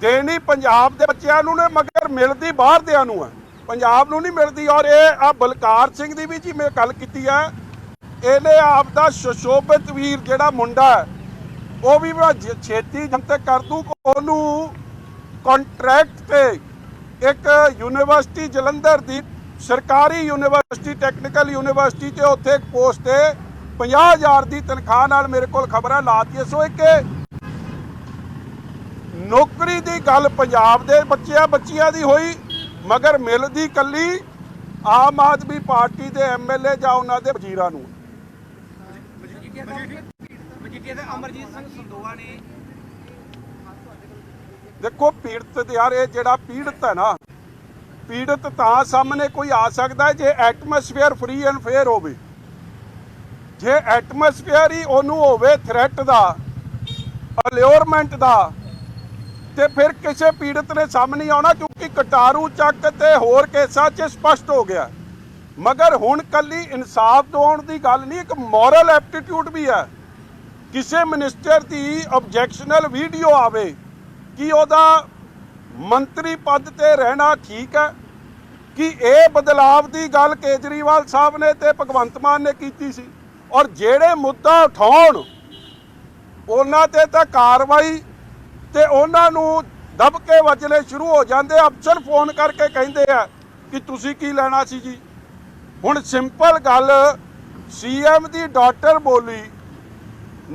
Speaker 1: ਦੇਣੀ ਪੰਜਾਬ ਦੇ ਬੱਚਿਆਂ ਨੂੰ ਨੇ ਮਗਰ ਮਿਲਦੀ ਬਾਹਰ ਦਿਆਂ ਨੂੰ ਹੈ ਪੰਜਾਬ ਨੂੰ ਨਹੀਂ ਮਿਲਦੀ ਔਰ ਇਹ ਆ ਬਲਕਾਰ ਸਿੰਘ ਦੀ ਵੀ ਜੀ ਮੈਂ ਗੱਲ ਕੀਤੀ ਹੈ ਇਹਨੇ ਆਪ ਦਾ ਸ਼ਸ਼ੋਭਿਤ ਵੀਰ ਜਿਹੜਾ ਮੁੰਡਾ ਹੈ, ਉਹ ਵੀ ਬੜਾ ਛੇਤੀ ਜਨਤਕ ਕਰ ਦੂ। ਉਹਨੂੰ ਕੰਟਰੈਕਟ ਤੇ ਇੱਕ ਯੂਨੀਵਰਸਿਟੀ ਜਲੰਧਰ ਦੀ ਸਰਕਾਰੀ ਯੂਨੀਵਰਸਿਟੀ ਟੈਕਨੀਕਲ ਯੂਨੀਵਰਸਿਟੀ ਤੇ ਉੱਥੇ ਇੱਕ ਪੋਸਟ ਤੇ 50000 ਦੀ ਤਨਖਾਹ ਨਾਲ ਮੇਰੇ ਕੋਲ ਖਬਰਾਂ ਲਾਤੀ ਸੋ ਇੱਕ ਨੌਕਰੀ ਦੀ ਗੱਲ ਪੰਜਾਬ ਦੇ ਬੱਚਿਆਂ ਬੱਚੀਆਂ ਦੀ ਹੋਈ, ਮਗਰ ਮਿਲਦੀ ਕੱਲੀ ਆਮ ਆਦਮੀ ਪਾਰਟੀ ਦੇ ਐਮਐਲਏ ਜਾਂ ਉਹਨਾਂ ਦੇ ਵਜ਼ੀਰਾਂ ਨੂੰ।
Speaker 2: ਮਜੀਠੀਆ ਦੇ ਅਮਰਜੀਤ ਸਿੰਘ ਸੰਦੋਆ ਨੇ
Speaker 1: ਦੇਖੋ, ਪੀੜਤ ਤੇ ਯਾਰ, ਇਹ ਜਿਹੜਾ ਪੀੜਤ ਹੈ ਨਾ, ਪੀੜਤ ਤਾਂ ਸਾਹਮਣੇ ਕੋਈ ਆ ਸਕਦਾ ਜੇ ਐਟਮੋਸਫੇਅਰ ਫ੍ਰੀ ਐਂਡ ਫੇਅਰ ਹੋਵੇ। ਜੇ ਐਟਮੋਸਫੇਅਰ ਹੀ ਉਹਨੂੰ ਹੋਵੇ ਥ੍ਰੈਟ ਦਾ ਅਲਿਓਰਮੈਂਟ ਦਾ, ਤੇ ਫਿਰ ਕਿਸੇ ਪੀੜਤ ਨੇ ਸਾਹਮਣੇ ਆਉਣਾ ਕਿਉਂਕਿ ਕਟਾਰੂ ਚੱਕ ਤੇ ਹੋਰ ਕੇਸਾਂ 'ਚ ਸਪਸ਼ਟ ਹੋ ਗਿਆ। ਮਗਰ ਹੁਣ ਕੱਲੀ ਇਨਸਾਫ ਦਿਵਾਉਣ ਦੀ ਗੱਲ ਨਹੀਂ, ਇੱਕ ਮੋਰਲ ਐਪਟੀਟਿਊਡ ਵੀ ਹੈ। ਕਿਸੇ ਮਿਨਿਸਟਰ ਦੀ ਆਬਜੈਕਸ਼ਨਲ ਵੀਡੀਓ ਆਵੇ ਕਿ ਉਹਦਾ ਮੰਤਰੀ ਪਦ ਤੇ ਰਹਿਣਾ ਠੀਕ ਹੈ, ਕਿ ਇਹ ਬਦਲਾਵ ਦੀ ਗੱਲ ਕੇਜਰੀਵਾਲ ਸਾਹਿਬ ਨੇ ਤੇ ਭਗਵੰਤ ਮਾਨ ਨੇ ਕੀਤੀ ਸੀ। ਔਰ ਜਿਹੜੇ ਮੁੱਦਾ ਉਠਾਉਣ, ਉਹਨਾਂ ਤੇ ਤਾਂ ਕਾਰਵਾਈ ਤੇ ਉਹਨਾਂ ਨੂੰ ਦਬਕੇ ਵੱਜਣੇ ਸ਼ੁਰੂ ਹੋ ਜਾਂਦੇ ਅਫਸਰ ਫੋਨ ਕਰਕੇ ਕਹਿੰਦੇ ਆ ਕਿ ਤੁਸੀਂ ਕੀ ਲੈਣਾ ਸੀ ਜੀ? ਹੁਣ ਸਿੰਪਲ ਗੱਲ ਸੀਐਮ ਦੀ ਡਾਕਟਰ ਬੋਲੀ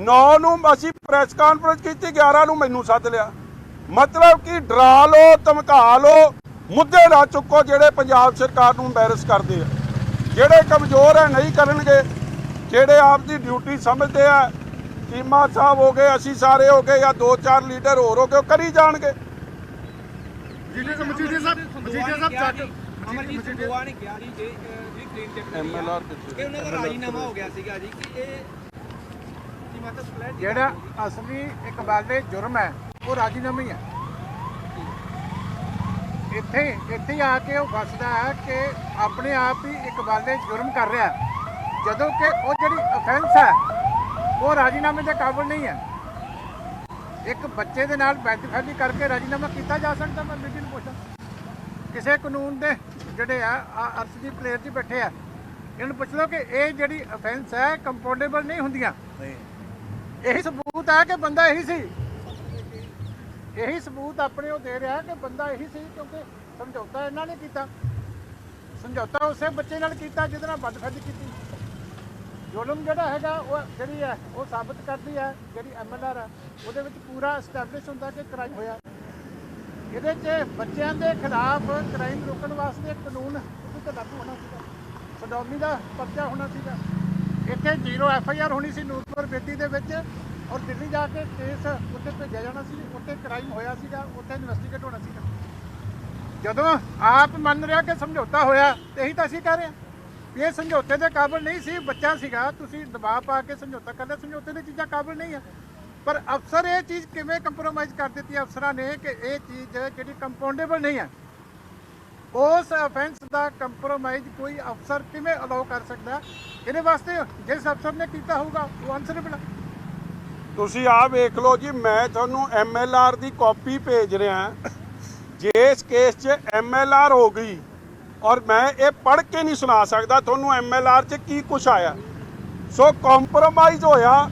Speaker 1: 9 ਨੂੰ ਅਸੀਂ ਪ੍ਰੈਸ ਕਾਨਫਰੰਸ ਕੀਤੀ 11 ਨੂੰ ਮੈਨੂੰ ਸੱਦ ਲਿਆ ਮਤਲਬ ਕਿ ਡਰਾ ਲਓ ਧਮਕਾ ਲਓ ਮੁੱਦੇ ਨਾ ਚੁੱਕੋ ਜਿਹੜੇ ਪੰਜਾਬ ਸਰਕਾਰ ਨੂੰ ਐਮਬੈਰਸ ਕਰਦੇ ਆ ਜਿਹੜੇ ਕਮਜ਼ੋਰ ਹੈ ਨਹੀਂ ਕਰਨਗੇ ਜਿਹੜੇ ਆਪ ਦੀ ਡਿਊਟੀ ਸਮਝਦੇ ਆ ਚੀਮਾ ਸਾਹਿਬ ਹੋ ਗਏ ਅਸੀਂ ਸਾਰੇ ਹੋ ਗਏ ਜਾਂ ਦੋ ਚਾਰ ਲੀਡਰ ਹੋਰ ਹੋ ਗਏ ਕਰੀ ਜਾਣਗੇ
Speaker 3: ਜਿੱਲੇ ਮਜੀਠੇ ਸਾਹਿਬ ਮਜੀਠੇ ਸਾਹਿਬ ਚੱਕ
Speaker 2: ਅਮਰਜੀਤ ਸਿੰਘ ਨੇ ਕਿਹਾ ਜੀ ਜੇ ਕਿ ਉਹਨਾਂ ਦਾ ਰਾਜੀਨਾਮਾ ਹੋ ਗਿਆ ਸੀਗਾ ਜੀ ਕਿ ਇਹ ਕੀ ਮਤਲਬ clarity
Speaker 3: ਜਿਹੜਾ ਅਸਲੀ ਇਕਬਾਲ ਦੇ ਜੁਰਮ ਹੈ ਉਹ ਰਾਜੀਨਾਮਾ ਹੀ ਹੈ। ਇੱਥੇ ਇੱਥੇ ਆ ਕੇ ਉਹ ਫਸਦਾ ਹੈ ਕਿ ਆਪਣੇ ਆਪ ਹੀ ਇਕਬਾਲ ਦੇ ਜੁਰਮ ਕਰ ਰਿਹਾ। ਜਦੋਂ ਕਿ ਉਹ ਜਿਹੜੀ ਅਫੈਂਸ ਹੈ ਉਹ ਰਾਜੀਨਾਮੇ ਦੇ ਕਾਬਿਲ ਨਹੀਂ ਹੈ। ਇੱਕ ਬੱਚੇ ਦੇ ਨਾਲ ਬੈਦਖਲੀ ਕਰਕੇ ਰਾਜੀਨਾਮਾ ਕੀਤਾ ਜਾ ਸਕਦਾ ਮੈਂ ਬੀਬੀ ਨੂੰ ਪੁੱਛਾਂ। ਕਿਸੇ ਕਾਨੂੰਨ ਦੇ ਜਿਹੜੇ ਆ ਆ ਅਰਸ਼ਦੀਪ ਪਲੇਅਰ ਜੀ ਬੈਠੇ ਆ ਇਹਨਾਂ ਨੂੰ ਪੁੱਛ ਲਓ ਕਿ ਇਹ ਜਿਹੜੀ ਅਫੈਂਸ ਹੈ ਕੰਪਾਊਂਡੇਬਲ ਨਹੀਂ ਹੁੰਦੀਆਂ। ਇਹੀ ਸਬੂਤ ਹੈ ਕਿ ਬੰਦਾ ਇਹੀ ਸੀ? ਇਹੀ ਸਬੂਤ ਆਪਣੇ ਉਹ ਦੇ ਰਿਹਾ ਕਿ ਬੰਦਾ ਇਹੀ ਸੀ ਕਿਉਂਕਿ ਸਮਝੌਤਾ ਇਹਨਾਂ ਨੇ ਕੀਤਾ। ਸਮਝੌਤਾ ਉਸੇ ਬੱਚੇ ਨਾਲ ਕੀਤਾ ਜਿਹਦੇ ਨਾਲ ਬਦਫੈਲੀ ਕੀਤੀ। ਜ਼ੁਲਮ ਜਿਹੜਾ ਹੈਗਾ ਉਹ ਜਿਹੜੀ ਹੈ ਉਹ ਸਾਬਤ ਕਰਦੀ ਹੈ ਜਿਹੜੀ ਐਮਐਲਆਰ ਹੈ ਉਹਦੇ ਵਿੱਚ ਪੂਰਾ ਐਸਟੈਬਲਿਸ਼ ਹੁੰਦਾ ਕਿ ਕ੍ਰਾਈਮ ਹੋਇਆ। ਇਹਦੇ 'ਚ ਬੱਚਿਆਂ ਦੇ ਖਿਲਾਫ ਕ੍ਰਾਈਮ ਰੋਕਣ ਵਾਸਤੇ ਕਾਨੂੰਨ ਉਹਦੇ ਤੇ ਲਾਗੂ ਹੋਣਾ ਸੀਗਾ ਸਦੌਮੀ ਦਾ ਪਰਚਾ ਹੋਣਾ ਸੀਗਾ। ਇੱਥੇ ਜ਼ੀਰੋ ਐਫ ਆਈ ਆਰ ਹੋਣੀ ਸੀ ਨੂਰਪੁਰ ਬੇਦੀ ਦੇ ਵਿੱਚ ਔਰ ਦਿੱਲੀ ਜਾ ਕੇ ਕੇਸ ਉੱਥੇ ਭੇਜਿਆ ਜਾਣਾ ਸੀ ਉੱਥੇ ਕ੍ਰਾਈਮ ਹੋਇਆ ਸੀਗਾ ਉੱਥੇ ਇਨਵੈਸਟੀਗੇਟ ਹੋਣਾ ਸੀਗਾ। ਜਦੋਂ ਆਪ ਮੰਨ ਰਿਹਾ ਕਿ ਸਮਝੌਤਾ ਹੋਇਆ, ਤੇ ਇਹੀ ਤਾਂ ਅਸੀਂ ਕਹਿ ਰਹੇ ਹਾਂ ਵੀ ਇਹ ਸਮਝੌਤੇ ਦੇ ਕਾਬਲ ਨਹੀਂ ਸੀ, ਬੱਚਾ ਸੀਗਾ, ਤੁਸੀਂ ਦਬਾਅ ਪਾ ਕੇ ਸਮਝੌਤਾ ਕਰ ਲਿਆ, ਸਮਝੌਤੇ ਦੀ ਚੀਜ਼ਾਂ ਕਾਬਲ ਨਹੀਂ ਆ। ਪਰ ਅਫਸਰ ਇਹ ਚੀਜ਼ ਕਿਵੇਂ ਕੰਪਰੋਮਾਈਜ਼ ਕਰ ਦਿੱਤੀ ਅਫਸਰਾਂ ਨੇ ਕਿ ਇਹ ਚੀਜ਼ ਜਿਹੜੀ ਕੰਪਾਊਂਡੇਬਲ ਨਹੀਂ ਹੈ ਉਸ ਅਫੈਂਸ ਦਾ ਕੰਪਰੋਮਾਈਜ਼ ਕੋਈ ਅਫਸਰ ਕਿਵੇਂ ਅਲਾਉ ਕਰ ਸਕਦਾ? ਇਹਦੇ ਵਾਸਤੇ ਜਿਸ ਅਫਸਰ ਨੇ ਕੀਤਾ ਹੋਊਗਾ, ਉਹ ਆਨਸਰੇਬਲ
Speaker 1: ਤੁਸੀਂ ਆ ਵੇਖ ਲਓ ਜੀ, ਮੈਂ ਤੁਹਾਨੂੰ ਐਮਐਲਆਰ ਦੀ ਕਾਪੀ ਭੇਜ ਰਿਹਾ ਜੇ ਕੇਸ 'ਚ ਐਮਐਲਆਰ ਹੋ ਗਈ ਔਰ ਮੈਂ ਇਹ ਪੜ੍ਹ ਕੇ ਨਹੀਂ ਸੁਣਾ ਸਕਦਾ ਤੁਹਾਨੂੰ ਐਮਐਲਆਰ 'ਚ ਕੀ ਕੁਝ ਆਇਆ। ਸੋ ਕੰਪਰੋਮਾਈਜ਼ ਹੋਇਆ,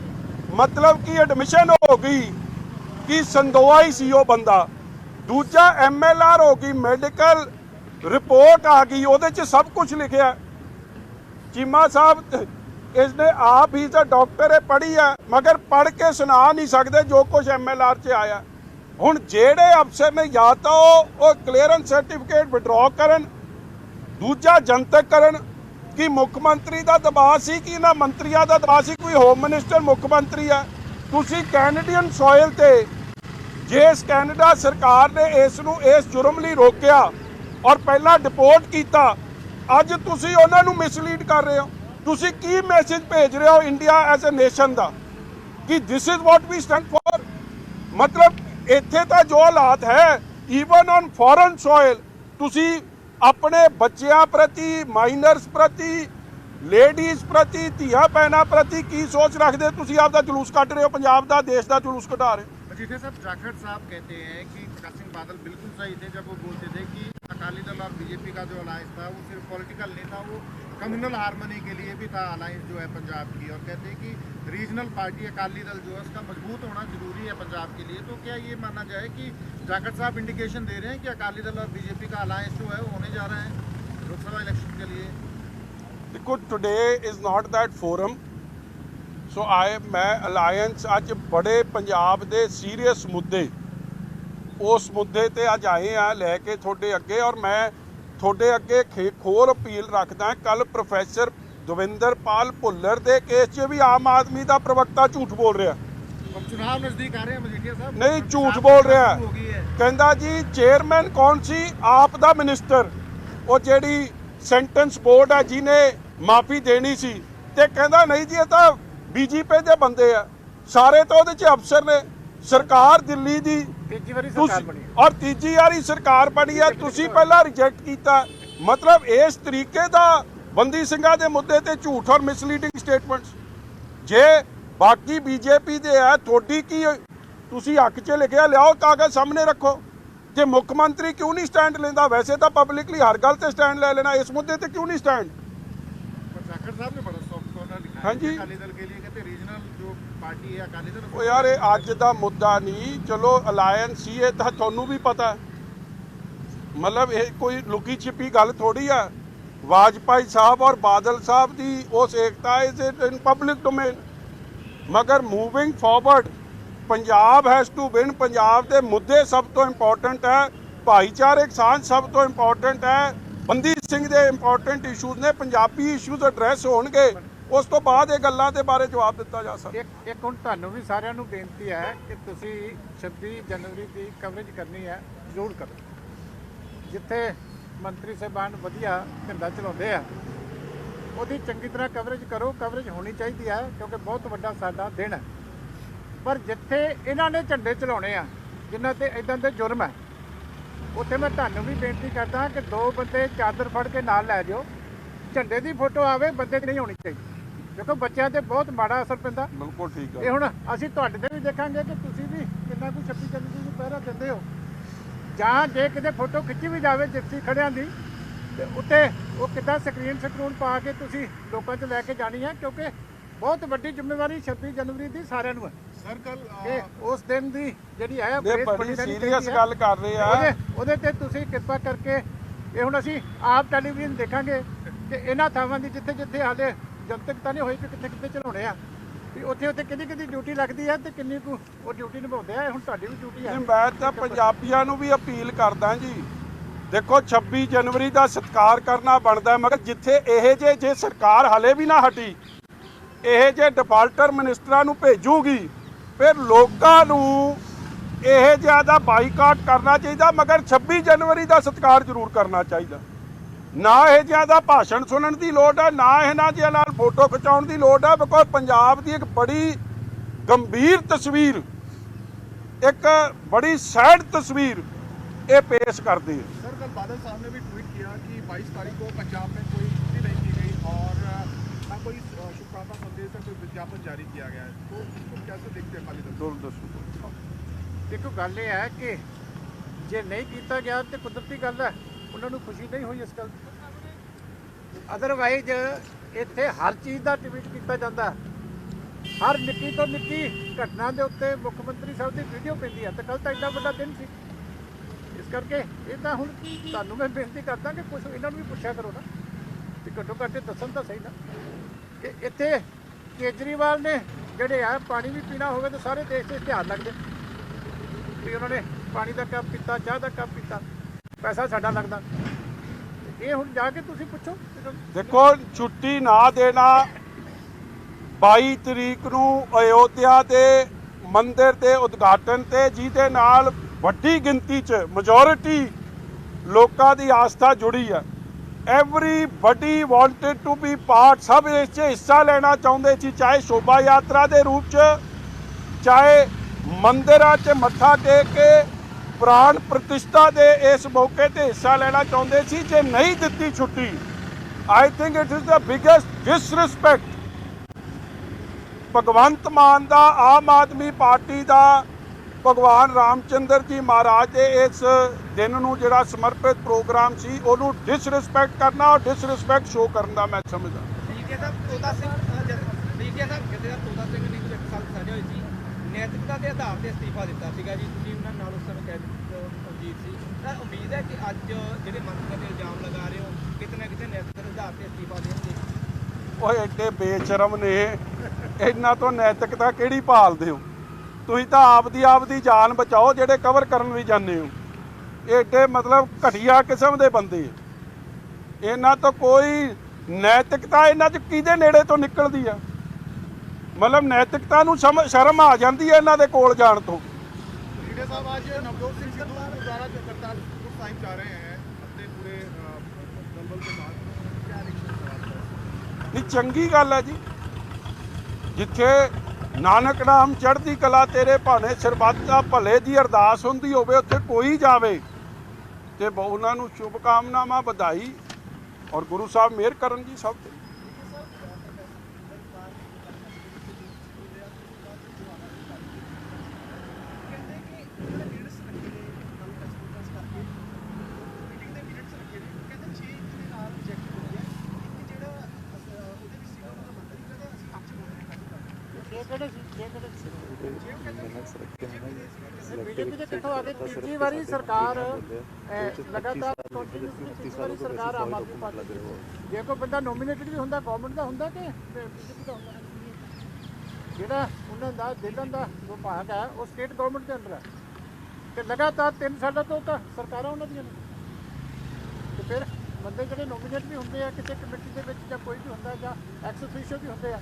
Speaker 1: ਮਤਲਬ ਕਿ ਐਡਮਿਸ਼ਨ ਹੋ ਗਈ ਕਿ ਸੰਦੋਆ ਹੀ ਸੀ ਉਹ ਬੰਦਾ। ਦੂਜਾ ਐਮਐਲਆਰ ਹੋ ਗਈ ਮੈਡੀਕਲ ਰਿਪੋਰਟ ਆ ਗਈ, ਉਹਦੇ 'ਚ ਸਭ ਕੁਝ ਲਿਖਿਆ। ਚੀਮਾ ਸਾਹਿਬ, ਇਸਨੇ ਆਪ ਹੀ ਤਾਂ ਡਾਕਟਰ ਹੈ ਪੜ੍ਹੀ ਹੈ ਮਗਰ ਪੜ੍ਹ ਕੇ ਸੁਣਾ ਨਹੀਂ ਸਕਦੇ ਜੋ ਕੁਝ ਐਮਐਲਆਰ 'ਚ ਆਇਆ। ਹੁਣ ਜਿਹੜੇ ਅਫਸਰ ਨੇ ਜਾਂ ਤਾਂ ਉਹ ਉਹ ਕਲੀਅਰੈਂਸ ਸਰਟੀਫਿਕੇਟ ਵਿਡਰਾਅ ਕਰਨ, ਦੂਜਾ ਜਨਤਕ ਕਰਨ, ਕਿ ਮੁੱਖ ਮੰਤਰੀ ਦਾ ਦਬਾਅ ਸੀ ਕਿ ਇਹਨਾਂ ਮੰਤਰੀਆਂ ਦਾ ਦਬਾਅ ਸੀ? ਕੋਈ ਹੋਮ ਮਿਨਿਸਟਰ ਮੁੱਖ ਮੰਤਰੀ ਹੈ ਤੁਸੀਂ ਕੈਨੇਡੀਅਨ ਸੋਇਲ ਤੇ, ਜੇ ਕੈਨੇਡਾ ਸਰਕਾਰ ਨੇ ਇਸ ਨੂੰ, ਇਸ ਜੁਰਮ ਲਈ ਰੋਕਿਆ ਔਰ ਪਹਿਲਾਂ ਡਿਪੋਰਟ ਕੀਤਾ। ਅੱਜ ਤੁਸੀਂ ਉਹਨਾਂ ਨੂੰ ਮਿਸਲੀਡ ਕਰ ਰਹੇ ਹੋ। ਤੁਸੀਂ ਕੀ ਮੈਸੇਜ ਭੇਜ ਰਹੇ ਹੋ ਇੰਡੀਆ ਐਜ਼ ਅ ਨੇਸ਼ਨ ਦਾ? ਕਿ this is what we stand for ਮਤਲਬ ਇੱਥੇ ਤਾਂ ਜੋ ਹਾਲਾਤ ਹੈ ਈਵਨ ਔਨ ਫੋਰਨ ਸੋਇਲ ਤੁਸੀਂ ਆਪਣੇ ਬੱਚਿਆਂ ਪ੍ਰਤੀ ਮਾਈਨਰਸ ਪ੍ਰਤੀ ਲੇਡੀਜ਼ ਪ੍ਰਤੀ, ਧੀਆ ਪੈਣਾ ਪ੍ਰਤੀ ਕੀ ਸੋਚ ਰੱਖਦੇ ਤੁਸੀਂ ਆਪ ਦਾ ਜਲੂਸ ਕੱਟ ਰਹੇ ਹੋ, ਪੰਜਾਬ ਦਾ, ਦੇਸ਼ ਦਾ ਜਲੂਸ ਘਟਾ ਰਹੇ ਹੋ।
Speaker 4: ਅਜੀਤ ਸਾਹਿਬ ਜਾਖੜ ਸਾਹਿਬ ਕਹਿੰਦੇ ਹੈ ਕਿ ਪ੍ਰਕਾਸ਼ ਬਾਦਲ ਬਿਲਕੁਲ ਸਹੀ ਥੇ ਜਦ ਉਹ ਬੋਲਤੇ ਥੇ ਕਿ अकाली दल और बीजेपी का जो अलायंस था वो सिर्फ पॉलिटिकल नहीं था वो कम्युनल हारमोनी के लिए भी था अलायंस जो है पंजाब की और कहते हैं कि रीजनल पार्टी अकाली दल जो है उसका मजबूत होना जरूरी है पंजाब के लिए तो क्या ये माना जाए कि जाखड़ साहब इंडिकेशन दे रहे हैं कि अकाली दल और बीजेपी का अलायंस जो है वो होने जा रहा है लोकसभा इलेक्शन के लिए
Speaker 1: ਦੇਖੋ today is not that forum so I ਮੈਂ ਅਲਾਈਅੰਸ ਅੱਜ ਬੜੇ ਪੰਜਾਬ ਦੇ ਸੀਰੀਅਸ ਮੁੱਦੇ ਉਸ ਮੁੱਦੇ ਤੇ ਅੱਜ ਆਏ ਆ ਲੈ ਕੇ ਤੁਹਾਡੇ ਅੱਗੇ ਔਰ ਮੈਂ ਤੁਹਾਡੇ ਅੱਗੇ ਖੋਰ ਅਪੀਲ ਰੱਖਦਾ ਕੱਲ ਪ੍ਰੋਫੈਸਰ ਦਵਿੰਦਰਪਾਲ ਭੁੱਲਰ ਦੇ ਕੇਸ 'ਚ ਵੀ ਆਮ ਆਦਮੀ ਦਾ ਪ੍ਰਵਕਤਾ ਝੂਠ ਬੋਲ ਰਿਹਾ।
Speaker 4: ਚੁਣਾਵ ਨਜ਼ਦੀਕ ਆ ਰਹੇ ਹੈ ਮਜੀਠੀਆ ਸਾਹਿਬ।
Speaker 1: ਨਹੀਂ ਝੂਠ ਬੋਲ ਰਿਹਾ। ਕਹਿੰਦਾ ਜੀ ਚੇਅਰਮੈਨ ਕੌਣ ਸੀ? ਆਪ ਦਾ ਮਿਨਿਸਟਰ ਉਹ ਜਿਹੜੀ ਸੈਂਟੈਂਸ ਬੋਰਡ ਆ ਜਿਹਨੇ ਮਾਫੀ ਦੇਣੀ ਸੀ। ਤੇ ਕਹਿੰਦਾ ਨਹੀਂ ਜੀ ਇਹ ਤਾਂ ਬੀਜੇਪੀ ਦੇ ਬੰਦੇ ਆ। ਸਾਰੇ ਤਾਂ ਉਹਦੇ 'ਚ ਅਫਸਰ ਨੇ। ਸਰਕਾਰ ਦਿੱਲੀ ਦੀ ਔਰ ਤੀਜੀ ਵਾਰੀ ਸਰਕਾਰ ਬਣੀ ਹੈ ਤੁਸੀਂ ਪਹਿਲਾਂ ਰਿਜੈਕਟ ਕੀਤਾ। ਮਤਲਬ ਇਸ ਤਰੀਕੇ ਦਾ ਬੰਦੀ ਸਿੰਘਾਂ ਦੇ ਮੁੱਦੇ ਤੇ ਝੂਠ ਔਰ ਮਿਸਲੀਡਿੰਗ ਸਟੇਟਮੈਂਟਸ ਜੇ ਬਾਕੀ ਬੀਜੇਪੀ ਦੇ ਆ ਤੁਹਾਡੀ ਕੀ ਤੁਸੀਂ ਹੱਕ 'ਚ ਲਿਖਿਆ ਲਿਆਓ ਕਾਗਜ਼ ਸਾਹਮਣੇ ਰੱਖੋ। ਜੇ ਮੁੱਖ ਮੰਤਰੀ ਕਿਉਂ ਨਹੀਂ ਸਟੈਂਡ ਲੈਂਦਾ? ਵੈਸੇ ਤਾਂ ਪਬਲਿਕਲੀ ਹਰ ਗੱਲ ਤੇ ਸਟੈਂਡ ਲੈ ਲੈਣਾ ਇਸ ਮੁੱਦੇ ਤੇ ਕਿਉਂ ਨਹੀਂ ਸਟੈਂਡ
Speaker 4: ਪਰ ਜਾਖੜ ਸਾਹਿਬ ਨੇ
Speaker 1: ਬੜਾ
Speaker 4: ਸੌਫਟ
Speaker 1: ਕੋਰਨਰ
Speaker 4: ਲਿਖਿਆ ਹਾਂਜੀ। ਅਕਾਲੀ ਦਲ ਕੇ ਲਈ ਕਹਿੰਦੇ ਰੀਜਨਲ ਪਾਰਟੀ ਹੈ, ਅਕਾਲੀ ਦਲ
Speaker 1: ਉਹ ਯਾਰ, ਇਹ ਅੱਜ ਦਾ ਮੁੱਦਾ ਨਹੀਂ। ਚਲੋ ਅਲਾਈਅੰਸ ਸੀ ਇਹ ਤਾਂ ਤੁਹਾਨੂੰ ਵੀ ਪਤਾ। ਮਤਲਬ ਇਹ ਕੋਈ ਲੁਕੀ ਛਿਪੀ ਗੱਲ ਥੋੜੀ ਆ। ਵਾਜਪਾਈ ਸਾਹਿਬ ਔਰ ਬਾਦਲ ਸਾਹਿਬ ਦੀ ਉਸ ਏਕਤਾ ਇਸ ਇਨ ਪਬਲਿਕ ਡੋਮੇਨ ਮਗਰ moving forward Punjab has to win Punjab ਦੇ ਮੁੱਦੇ ਸਭ ਤੋਂ ਇੰਪੋਰਟੈਂਟ ਹੈ। ਭਾਈਚਾਰਕ ਸਾਂਝ ਸਭ ਤੋਂ ਇੰਪੋਰਟੈਂਟ ਹੈ। ਬੰਦੀ ਸਿੰਘ ਦੇ ਇੰਪੋਰਟੈਂਟ ਇਸ਼ੂਜ਼ ਨੇ। ਪੰਜਾਬੀ ਇਸ਼ੂਜ਼ ਐਡਰੈਸ ਹੋਣਗੇ। ਉਸ ਤੋਂ ਬਾਅਦ ਇਹ ਗੱਲਾਂ ਦੇ ਬਾਰੇ ਜਵਾਬ ਦਿੱਤਾ ਜਾ ਸਕਦਾ।
Speaker 3: ਇੱਕ ਇੱਕ ਹੁਣ ਤੁਹਾਨੂੰ ਵੀ ਸਾਰਿਆਂ ਨੂੰ ਬੇਨਤੀ ਹੈ ਕਿ ਤੁਸੀਂ 26 ਜਨਵਰੀ ਦੀ ਕਵਰੇਜ ਕਰਨੀ ਹੈ, ਜ਼ਰੂਰ ਕਰੋ। ਜਿੱਥੇ ਮੰਤਰੀ ਸਾਹਿਬਾਨ ਵਧੀਆ ਝੰਡਾ ਚਲਾਉਂਦੇ ਆ, ਉਹਦੀ ਚੰਗੀ ਤਰ੍ਹਾਂ ਕਵਰੇਜ ਕਰੋ। ਕਵਰੇਜ ਹੋਣੀ ਚਾਹੀਦੀ ਹੈ, ਕਿਉਂਕਿ ਬਹੁਤ ਵੱਡਾ ਸਾਡਾ ਦਿਨ ਹੈ। ਪਰ ਜਿੱਥੇ ਇਹਨਾਂ ਨੇ ਝੰਡੇ ਚਲਾਉਣੇ ਆ, ਜਿਨ੍ਹਾਂ ਤੇ ਇਦਾਂ ਦੇ ਜੁਰਮ ਹੈ, ਉੱਥੇ ਮੈਂ ਤੁਹਾਨੂੰ ਵੀ ਬੇਨਤੀ ਕਰਦਾ ਕਿ ਦੋ ਬੰਦੇ ਚਾਦਰ ਫੜ ਕੇ ਨਾਲ ਲੈ ਜਾਓ। ਝੰਡੇ ਦੀ ਫੋਟੋ ਆਵੇ, ਬੰਦੇ ਦੀ ਨਹੀਂ ਹੋਣੀ ਚਾਹੀਦੀ। ਦੇਖੋ ਬੱਚਿਆਂ ਤੇ ਬਹੁਤ ਮਾੜਾ ਅਸਰ ਪੈਂਦਾ।
Speaker 1: ਬਿਲਕੁਲ ਠੀਕ
Speaker 3: ਇਹ ਹੁਣ ਅਸੀਂ ਤੁਹਾਡੇ ਤੇ ਵੀ ਦੇਖਾਂਗੇ ਕਿ ਤੁਸੀਂ ਵੀ ਕਿੰਨਾ ਕੁ ਛੱਪੀ ਚੱਲੀ ਨੂੰ ਪਹਿਰਾ ਦਿੰਦੇ ਹੋ। ਜਾਂ ਜੇ ਕਿਤੇ ਫੋਟੋ ਖਿੱਚੀ ਵੀ ਜਾਵੇ ਜਿੱਥੇ ਖੜਿਆਂ ਦੀ ਤੇ ਉੱਤੇ ਉਹ ਕਿੱਦਾਂ ਸਕਰੀਨ ਸਕਰੂਨ ਪਾ ਕੇ ਤੁਸੀਂ ਲੋਕਾਂ 'ਚ ਲੈ ਕੇ ਜਾਣੀ ਹੈ ਕਿਉਂਕਿ ਬਹੁਤ ਵੱਡੀ ਜ਼ਿੰਮੇਵਾਰੀ 26 ਜਨਵਰੀ ਦੀ ਸਾਰਿਆਂ ਨੂੰ ਹੈ
Speaker 4: ਸਰ
Speaker 3: ਕਿ ਉਸ ਦਿਨ ਦੀ ਜਿਹੜੀ ਹੈ
Speaker 1: ਇਹ ਬੜੀ ਸੀਰੀਅਸ ਗੱਲ ਕਰ ਰਹੇ ਆ।
Speaker 3: ਉਹਦੇ ਉਹਦੇ ਤੇ ਤੁਸੀਂ ਕਿਰਪਾ ਕਰਕੇ ਇਹ ਹੁਣ ਅਸੀਂ ਆਪ ਟੈਲੀਵਿਜ਼ਨ ਦੇਖਾਂਗੇ ਕਿ ਇਹਨਾਂ ਥਾਵਾਂ ਦੀ ਜਿੱਥੇ ਜਿੱਥੇ ਹਾਲੇ ਜਨਤਕ ਤਾਂ ਨਹੀਂ ਹੋਈ ਕਿ ਕਿੱਥੇ ਕਿੱਥੇ ਚਲਾਉਣੇ ਆ। ਵੀ ਉੱਥੇ ਉੱਥੇ ਕਿਹਦੀ ਕਿਹਦੀ ਡਿਊਟੀ ਲੱਗਦੀ ਹੈ ਤੇ ਕਿੰਨੀ ਕੁ ਉਹ ਡਿਊਟੀ ਨਿਭਾਉਂਦੇ ਆ। ਹੁਣ ਤੁਹਾਡੀ ਵੀ ਡਿਊਟੀ ਹੈ
Speaker 1: ਮੈਂ ਤਾਂ ਪੰਜਾਬੀਆਂ ਨੂੰ ਵੀ ਅਪੀਲ ਕਰਦਾ ਜੀ। ਦੇਖੋ 26 ਜਨਵਰੀ ਦਾ ਸਤਿਕਾਰ ਕਰਨਾ ਬਣਦਾ ਮਗਰ ਜਿੱਥੇ ਇਹ ਜੇ ਜੇ ਸਰਕਾਰ ਹਲੇ ਵੀ ਨਾ ਹਟੀ, ਇਹ ਜੇ ਡਿਫਾਲਟਰ ਮਿਨਿਸਟਰਾਂ ਨੂੰ ਭੇਜੂਗੀ, ਫਿਰ ਲੋਕਾਂ ਨੂੰ ਇਹ ਜ਼ਿਆਦਾ ਬਾਈਕਾਟ ਕਰਨਾ ਚਾਹੀਦਾ, ਮਗਰ 26 ਜਨਵਰੀ ਦਾ ਸਤਿਕਾਰ ਜ਼ਰੂਰ ਕਰਨਾ ਚਾਹੀਦਾ। ਨਾ ਇਹ ਜਿਹਾ ਦਾ ਭਾਸ਼ਣ ਸੁਣਨ ਦੀ ਲੋੜ ਹੈ ਨਾ ਇਹਨਾਂ ਦੇ ਨਾਲ ਫੋਟੋ ਖਿਚਾਉਣ ਦੀ ਲੋੜ ਹੈ ਬਿਕੋ ਪੰਜਾਬ ਦੀ ਇੱਕ ਬੜੀ ਗੰਭੀਰ ਤਸਵੀਰ ਇੱਕ ਬੜੀ ਸੈਡ ਤਸਵੀਰ ਇਹ ਪੇਸ਼ ਕਰਦੀ ਹੈ।
Speaker 4: ਸਰ ਕੱਲ ਬਾਦਲ ਸਾਹਿਬ ਨੇ ਵੀ ਟਵੀਟ ਕੀਤਾ ਕਿ 22 ਤਾਰੀਖ ਨੂੰ ਪੰਜਾਬ ਵਿੱਚ ਕੋਈ ਛੁੱਟੀ ਨਹੀਂ ਕੀਤੀ ਗਈ ਔਰ ਨਾ ਕੋਈ ਸ਼ੁਭਕਾਮਨਾ ਸੰਦੇਸ਼ ਦਾ ਕੋਈ ਵਿਗਿਆਪਨ ਜਾਰੀ ਕੀਤਾ ਗਿਆ ਹੈ। ਤੋ ਇਸ ਨੂੰ ਕਿਵੇਂ ਦੇਖਦੇ ਖਾਲੀ
Speaker 1: ਦੱਸੋ ਦੱਸੋ।
Speaker 3: ਦੇਖੋ ਗੱਲ ਇਹ ਹੈ ਕਿ ਜੇ ਨਹੀਂ ਕੀਤਾ ਗਿਆ ਤੇ ਕੁਦਰਤੀ ਗੱਲ ਹੈ। ਉਹਨਾਂ ਨੂੰ ਖੁਸ਼ੀ ਨਹੀਂ ਹੋਈ ਇਸ ਗੱਲ ਦੀ। ਅਦਰਵਾਈਜ਼ ਇੱਥੇ ਹਰ ਚੀਜ਼ ਦਾ ਟਵੀਟ ਕੀਤਾ ਜਾਂਦਾ ਹਰ ਨਿੱਕੀ ਤੋਂ ਨਿੱਕੀ ਘਟਨਾ ਦੇ ਉੱਤੇ ਮੁੱਖ ਮੰਤਰੀ ਸਾਹਿਬ ਦੀ ਵੀਡੀਓ ਪੈਂਦੀ ਹੈ ਤੇ ਕੱਲ ਤਾਂ ਇੰਨਾ ਵੱਡਾ ਦਿਨ ਸੀ। ਇਸ ਕਰਕੇ ਇਹ ਤਾਂ ਹੁਣ ਤੁਹਾਨੂੰ ਮੈਂ ਬੇਨਤੀ ਕਰਦਾ ਕਿ ਕੁਝ ਇਹਨਾਂ ਨੂੰ ਵੀ ਪੁੱਛਿਆ ਕਰੋ ਨਾ ਤੇ ਘੱਟੋ ਘੱਟ ਇਹ ਦੱਸਣ ਤਾਂ ਸਹੀ ਨਾ। ਕਿ ਇੱਥੇ ਕੇਜਰੀਵਾਲ ਨੇ ਜਿਹੜੇ ਆ, ਪਾਣੀ ਵੀ ਪੀਣਾ ਹੋਵੇ ਤਾਂ ਸਾਰੇ ਦੇਸ਼ ਦੇ ਧਿਆਨ ਲੱਗਦੇ। ਵੀ ਉਹਨਾਂ ਨੇ ਪਾਣੀ ਦਾ ਕੱਪ ਪੀਤਾ ਚਾਹ ਦਾ ਕੱਪ ਪੀਤਾ ਪੈਸਾ ਸਾਡਾ ਲੱਗਦਾ। ਇਹ ਹੁਣ ਜਾ ਕੇ ਤੁਸੀਂ ਪੁੱਛੋ।
Speaker 1: ਦੇਖੋ, ਛੁੱਟੀ ਨਾ ਦੇਣਾ। 22 ਤਰੀਕ ਨੂੰ ਅਯੋਧਿਆ ਦੇ ਮੰਦਿਰ ਦੇ ਉਦਘਾਟਨ ਤੇ, ਜਿਹਦੇ ਨਾਲ ਵੱਡੀ ਗਿਣਤੀ 'ਚ ਮੈਜੋਰਿਟੀ ਲੋਕਾਂ ਦੀ ਆਸਥਾ ਜੁੜੀ ਹੈ। Everybody wanted to be part ਸਭ ਇਸ 'ਚ ਹਿੱਸਾ ਲੈਣਾ ਚਾਹੁੰਦੇ ਸੀ, ਚਾਹੇ ਸ਼ੋਭਾ ਯਾਤਰਾ ਦੇ ਰੂਪ 'ਚ, ਚਾਹੇ ਮੰਦਿਰਾਂ 'ਚ ਮੱਥਾ ਟੇਕ ਕੇ ਪ੍ਰਾਣ ਪ੍ਰਤਿਸ਼ਠਾ ਦੇ ਇਸ ਮੌਕੇ ਤੇ ਹਿੱਸਾ ਲੈਣਾ ਚਾਹੁੰਦੇ ਸੀ ਜੇ ਨਹੀਂ ਦਿੱਤੀ ਛੁੱਟੀ। I think it is the biggest disrespect Bhagwant Mann the Aam Aadmi party ਦਾ ਭਗਵਾਨ ਰਾਮਚੰਦਰ ਜੀ ਮਹਾਰਾਜ ਦੇ ਇਸ ਦਿਨ ਨੂੰ ਜਿਹੜਾ ਸਮਰਪਿਤ ਪ੍ਰੋਗਰਾਮ ਸੀ, ਉਹਨੂੰ ਡਿਸਰਿਸਪੈਕਟ ਕਰਨਾ ਔਰ ਡਿਸਰਿਸਪੈਕਟ ਸ਼ੋ ਕਰਨ ਦਾ ਮੈਂ ਸਮਝਦਾ।
Speaker 5: ਡੀਕੇ ਸਾਹਿਬ ਤੋਤਾ ਸਿੰਘ ਡੀਕੇ ਸਾਹਿਬ ਕਹਿੰਦੇ ਤੋਤਾ ਸਿੰਘ ਨੇ ਇੱਕ ਸਾਲ ਸਜ਼ਾ ਹੋਈ ਸੀ। ਨੈਤਿਕਤਾ ਦੇ ਆਧਾਰ ਤੇ ਅਸਤੀਫਾ ਦਿੱਤਾ ਸੀਗਾ ਜੀ ਤੁਸੀਂ ਉਹਨਾਂ ਨਾਲ ਉਸ ਸਮੇਂ ਕਹਿ
Speaker 1: ਓਏ ਐਡੇ ਬੇਸ਼ਰਮ ਨੇ। ਇਹਨਾਂ ਤੋਂ ਨੈਤਿਕਤਾ ਕਿਹੜੀ ਭਾਲਦੇ ਹੋ? ਤੁਸੀਂ ਤਾਂ ਆਪਦੀ ਆਪਦੀ ਜਾਨ ਬਚਾਓ ਜਿਹੜੇ ਕਵਰ ਕਰਨ ਲਈ ਜਾਂਦੇ ਹੋ। ਐਡੇ ਮਤਲਬ ਘਟੀਆ ਕਿਸਮ ਦੇ ਬੰਦੇ। ਇਹਨਾਂ ਤੋਂ ਕੋਈ ਨੈਤਿਕਤਾ ਇਹਨਾਂ ਚ ਕਿਹਦੇ ਨੇੜੇ ਤੋਂ ਨਿਕਲਦੀ ਆ? ਮਤਲਬ ਨੈਤਿਕਤਾ ਨੂੰ ਸ਼ਰਮ ਆ ਜਾਂਦੀ ਹੈ ਇਹਨਾਂ ਦੇ ਕੋਲ ਜਾਣ ਤੋਂ।
Speaker 4: ਲੀਡਰ ਸਾਹਿਬ ਅੱਜ ਨਵਜੋਤ ਸਿੰਘ ਸਿੱਧੂ
Speaker 1: ਨਹੀਂ, ਚੰਗੀ ਗੱਲ ਹੈ ਜੀ। ਜਿੱਥੇ ਨਾਨਕ ਨਾਮ ਚੜ੍ਹਦੀ ਕਲਾ ਤੇਰੇ ਭਾਣੇ ਸਰਬੱਤ ਦਾ ਭਲੇ ਦੀ ਅਰਦਾਸ ਹੁੰਦੀ ਹੋਵੇ, ਉੱਥੇ ਕੋਈ ਜਾਵੇ। ਤੇ ਉਹਨਾਂ ਨੂੰ ਸ਼ੁਭ ਕਾਮਨਾਵਾਂ ਵਧਾਈ। ਔਰ ਗੁਰੂ ਸਾਹਿਬ ਮਿਹਰ ਕਰਨ ਜੀ ਸਭ ਤੇ
Speaker 2: ਕਹਿੰਦੇ ਕਿ ਜਿਹੜੇ ਮਿੰਟਸ ਰੱਖੇ ਨੇ ਕੱਲ ਪ੍ਰੈਸ ਕਾਨਫਰੰਸ ਕਰਕੇ ਮੀਟਿੰਗ ਦੇ ਮਿੰਟਸ ਰੱਖੇ ਨੇ ਕਹਿੰਦੇ 6 ਦੇ ਨਾਲ ਰਿਜੈਕਟ ਹੋ ਗਿਆ ਇੱਕ ਜਿਹੜਾ ਅਹ, ਉਹਦੇ ਵਿੱਚ ਸੀਗਾ ਉਹਨਾਂ ਦਾ ਮੰਤਰੀ ਕਹਿੰਦਾ ਅਸੀਂ ਹੱਥ ਚ ਬੋਲਦੇ ਹਾਂ
Speaker 3: ਇਹ ਕਿਹੜੇ ਸੀ ਇਹ ਕਿਹੜੇ ਸੀ ਬੀਜੇਪੀ ਦੇ ਕਿੱਥੋਂ ਆ ਗਏ ਤੀਜੀ ਵਾਰੀ ਸਰਕਾਰ ਲਗਾਤਾਰ ਤੀਜੀ ਵਾਰੀ ਸਰਕਾਰ ਆਮ ਆਦਮੀ ਪਾਰਟੀ ਜੇ ਕੋਈ ਬੰਦਾ ਨੋਮੀਨੇਟਡ ਵੀ ਹੁੰਦਾ ਗਵਰਨਮੈਂਟ ਦਾ ਹੁੰਦਾ ਕਿ ਬੀਜੇਪੀ ਦਾ ਹੁੰਦਾ ਜਿਹੜਾ ਉਹਨਾਂ ਦਾ ਦਿੱਲਨ ਦਾ ਵਿਭਾਗ ਹੈ ਉਹ ਸਟੇਟ ਗਵਰਨਮੈਂਟ ਦੇ ਅੰਦਰ ਹੈ ਤੇ ਲਗਾਤਾਰ 3 ਸਾਲਾਂ ਤੋਂ ਤਾਂ ਸਰਕਾਰਾਂ ਉਹਨਾਂ ਦੀਆਂ ਤੇ ਫਿਰ ਬੰਦੇ ਜਿਹੜੇ ਨੋਮੀਨੇਟ ਵੀ ਹੁੰਦੇ ਆ ਕਿਸੇ ਕਮੇਟੀ ਦੇ ਵਿੱਚ ਜਾਂ ਕੋਈ ਵੀ ਹੁੰਦਾ ਜਾਂ ਐਕਸ ਅਫੀਸ਼ੀਅਲ ਵੀ ਹੁੰਦੇ ਆ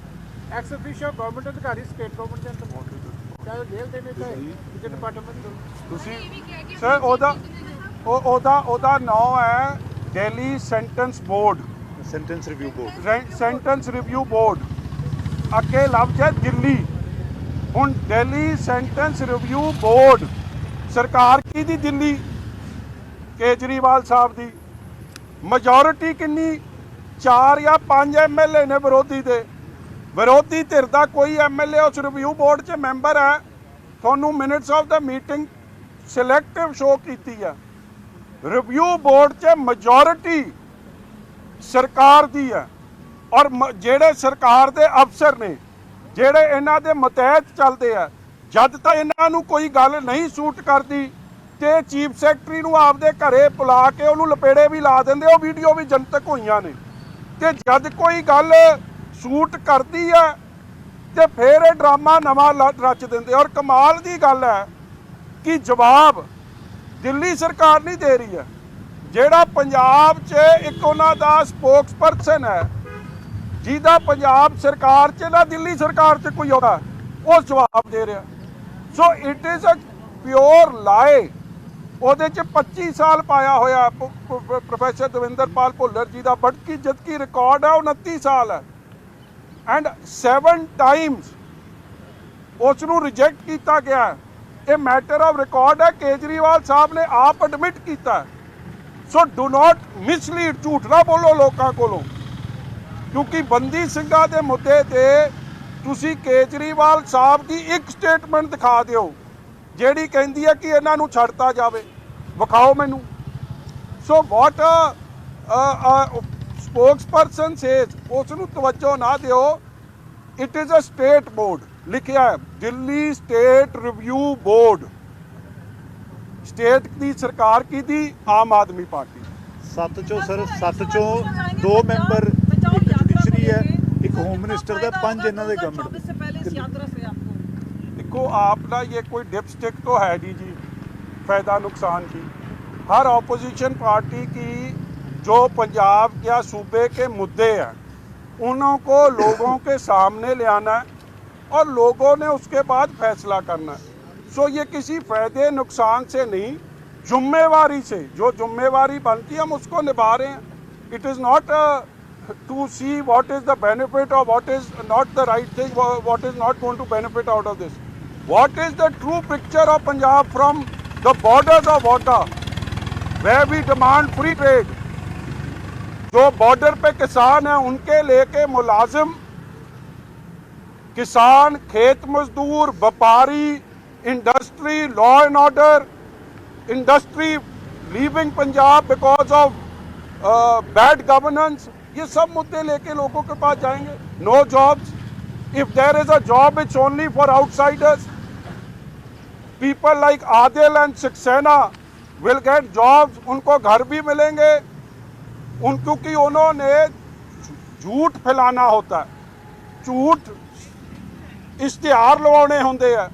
Speaker 3: ਐਕਸ ਅਫੀਸ਼ੀਅਲ ਗਵਰਨਮੈਂਟ ਅਧਿਕਾਰੀ ਸਟੇਟ ਗਵਰਨਮੈਂਟ ਦੇ ਅੰਡਰ ਚਾਹੇ ਜੇਲ੍ਹ ਦੇ ਨੇ ਚਾਹੇ ਕਿਸੇ ਡਿਪਾਰਟਮੈਂਟ ਦੇ
Speaker 1: ਤੁਸੀਂ ਸਰ ਉਹਦਾ ਉਹ ਉਹਦਾ ਉਹਦਾ ਨਾਮ ਹੈ Delhi sentence board.
Speaker 6: Sentence review board
Speaker 1: sentence review board ਅੱਗੇ ਲਫ਼ਜ਼ ਹੈ ਦਿੱਲੀ। ਹੁਣ ਦਿੱਲੀ ਸੈਂਟੈਂਸ ਰਿਵਿਊ ਬੋਰਡ ਸਰਕਾਰ ਕੀ ਦੀ ਦਿੱਲੀ? ਕੇਜਰੀਵਾਲ ਸਾਹਿਬ ਦੀ। ਮੈਜੋਰਿਟੀ ਕਿੰਨੀ? 4 ਜਾਂ 5 ਐਮਐਲਏ ਨੇ ਵਿਰੋਧੀ ਦੇ। ਵਿਰੋਧੀ ਧਿਰ ਦਾ ਕੋਈ ਐਮਐਲਏ ਉਸ ਰਿਵਿਊ ਬੋਰਡ 'ਚ ਮੈਂਬਰ ਹੈ। ਤੁਹਾਨੂੰ minutes of the meeting selective show ਕੀਤੀ ਹੈ। ਰਿਵਿਊ ਬੋਰਡ 'ਚ ਮੈਜੋਰਿਟੀ ਸਰਕਾਰ ਦੀ ਹੈ ਔਰ ਜਿਹੜੇ ਸਰਕਾਰ ਦੇ ਅਫਸਰ ਨੇ, ਜਿਹੜੇ ਇਹਨਾਂ ਦੇ ਮਤਹਿਤ ਚੱਲਦੇ ਆ, ਜਦ ਤਾਂ ਇਹਨਾਂ ਨੂੰ ਕੋਈ ਗੱਲ ਨਹੀਂ ਸੂਟ ਕਰਦੀ, ਤੇ ਚੀਫ ਸੈਕਟਰੀ ਨੂੰ ਆਪਦੇ ਘਰੇ ਬੁਲਾ ਕੇ ਉਹਨੂੰ ਲਪੇੜੇ ਵੀ ਲਾ ਦਿੰਦੇ, ਉਹ ਵੀਡੀਓ ਵੀ ਜਨਤਕ ਹੋਈਆਂ ਨੇ। ਤੇ ਜਦ ਕੋਈ ਗੱਲ ਸੂਟ ਕਰਦੀ ਹੈ ਤੇ ਫਿਰ ਇਹ ਡਰਾਮਾ ਨਵਾਂ ਲ- ਰਚ ਦਿੰਦੇ ਔਰ ਕਮਾਲ ਦੀ ਗੱਲ ਹੈ ਕਿ ਜਵਾਬ ਦਿੱਲੀ ਸਰਕਾਰ ਨਹੀਂ ਦੇ ਰਹੀ ਹੈ ਜਿਹੜਾ ਪੰਜਾਬ 'ਚ ਇੱਕ ਉਹਨਾਂ ਦਾ ਸਪੋਕਸਪਰਸਨ ਹੈ ਜਿਹਦਾ ਪੰਜਾਬ ਸਰਕਾਰ 'ਚ ਨਾ ਦਿੱਲੀ ਸਰਕਾਰ 'ਚ ਕੋਈ ਆਉਂਦਾ, ਉਹ ਜਵਾਬ ਦੇ ਰਿਹਾ। So it is a pure lie ਉਹਦੇ 'ਚ 25 ਸਾਲ ਪਾਇਆ ਹੋਇਆ ਪ- ਪ- ਪ੍ਰੋਫੈਸਰ ਦਵਿੰਦਰਪਾਲ ਭੁੱਲਰ ਜੀ ਦਾ ਬੜਕੀ ਜਦਕਿ ਰਿਕਾਰਡ ਹੈ ਉਹ 29 ਸਾਲ ਹੈ ਐਂਡ 7 ਟਾਈਮਸ ਉਸ ਨੂੰ ਰਿਜੈਕਟ ਕੀਤਾ ਗਿਆ। ਇਹ ਮੈਟਰ ਆਫ ਰਿਕਾਰਡ ਹੈ। ਕੇਜਰੀਵਾਲ ਸਾਹਿਬ ਨੇ ਆਪ ਐਡਮਿਟ ਕੀਤਾ। ਸੋ ਡੂ ਨਾਟ ਮਿਸਲੀਡ ਝੂਠ ਨਾ ਬੋਲੋ ਲੋਕਾਂ ਕੋਲੋਂ। ਕਿਉਂਕਿ ਬੰਦੀ ਸਿੰਘਾਂ ਦੇ ਮੁੱਦੇ ਤੇ ਤੁਸੀਂ ਕੇਜਰੀਵਾਲ ਸਾਹਿਬ ਦੀ ਇੱਕ ਸਟੇਟਮੈਂਟ ਦਿਖਾ ਦਿਓ, ਜਿਹੜੀ ਕਹਿੰਦੀ ਹੈ ਕਿ ਇਹਨਾਂ ਨੂੰ ਛੱਡਤਾ ਜਾਵੇ। ਵਿਖਾਓ ਮੈਨੂੰ। ਸੋ ਵਾਟ ਸਪੋਕਸਪਰਸਨ ਸੇਜ਼ ਉਸ ਨੂੰ ਤਵੱਜੋ ਨਾ ਦਿਓ it is a state board ਲਿਖਿਆ ਹੈ Delhi state review board state ਦੀ ਸਰਕਾਰ ਕੀ ਦੀ ਆਮ ਆਦਮੀ ਪਾਰਟੀ
Speaker 6: ਸੱਤ ਚੋਂ ਸਰ ਸੱਤ ਚੋਂ ਦੋ ਮੈਂਬਰ ਇੱਕ ਜੁਡੀਸ਼ਰੀ ਹੈ ਇੱਕ ਹੋਮ ਮਿਨਿਸਟਰ ਦਾ ਪੰਜ ਇਹਨਾਂ ਦੇ ਗਵਰਨਮੈਂਟ
Speaker 7: से पहले इस यात्रा से आपको
Speaker 1: देखो आपका ये कोई डिपस्टिक तो है नहीं जी फायदा नुकसान की हर ऑपोजिशन पार्टी की जो पंजाब या सूबे के मुद्दे हैं उनको लोगों के सामने ले आना है और लोगों ने उसके बाद फैसला करना है। सो ये किसी फ़ायदे, नुकसान से नहीं, जुम्मेवारी से, जो जुम्मेवारी बनती है, हम उसको निभा रहे हैं। It is not to see what is the benefit और what is not the right thing what is not going to benefit out of this what is the true picture of Punjab from the borders of water way we demand free trade जो border पे किसान हैं, उनके लेके मुलाजिम, किसान, खेत मजदूर, व्यापारी industry law and order industry leaving Punjab because of bad governance ये सब मुद्दे लेके लोगों के पास जाएँगे। No jobs if there is a job it's only for outsiders people like Adil and Saxena will get jobs उनको घर भी मिलेंगे। उन क्योंकि उन्होंने झूठ फैलाना होता है झूठ ਇਸ਼ਤਿਹਾਰ ਲਵਾਉਣੇ ਹੁੰਦੇ ਆ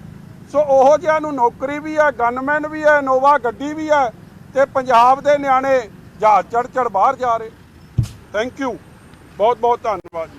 Speaker 1: ਸੋ ਉਹੋ ਜਿਹਿਆਂ ਨੂੰ ਨੌਕਰੀ ਵੀ ਹੈ ਗਨਮੈਨ ਵੀ ਹੈ ਇਨੋਵਾ ਗੱਡੀ ਵੀ ਹੈ ਤੇ ਪੰਜਾਬ ਦੇ ਨਿਆਣੇ ਜਹਾਜ਼ ਚੜ ਚੜ ਬਾਹਰ ਜਾ ਰਹੇ ਥੈਂਕ ਯੂ ਬਹੁਤ ਬਹੁਤ ਧੰਨਵਾਦ ਜੀ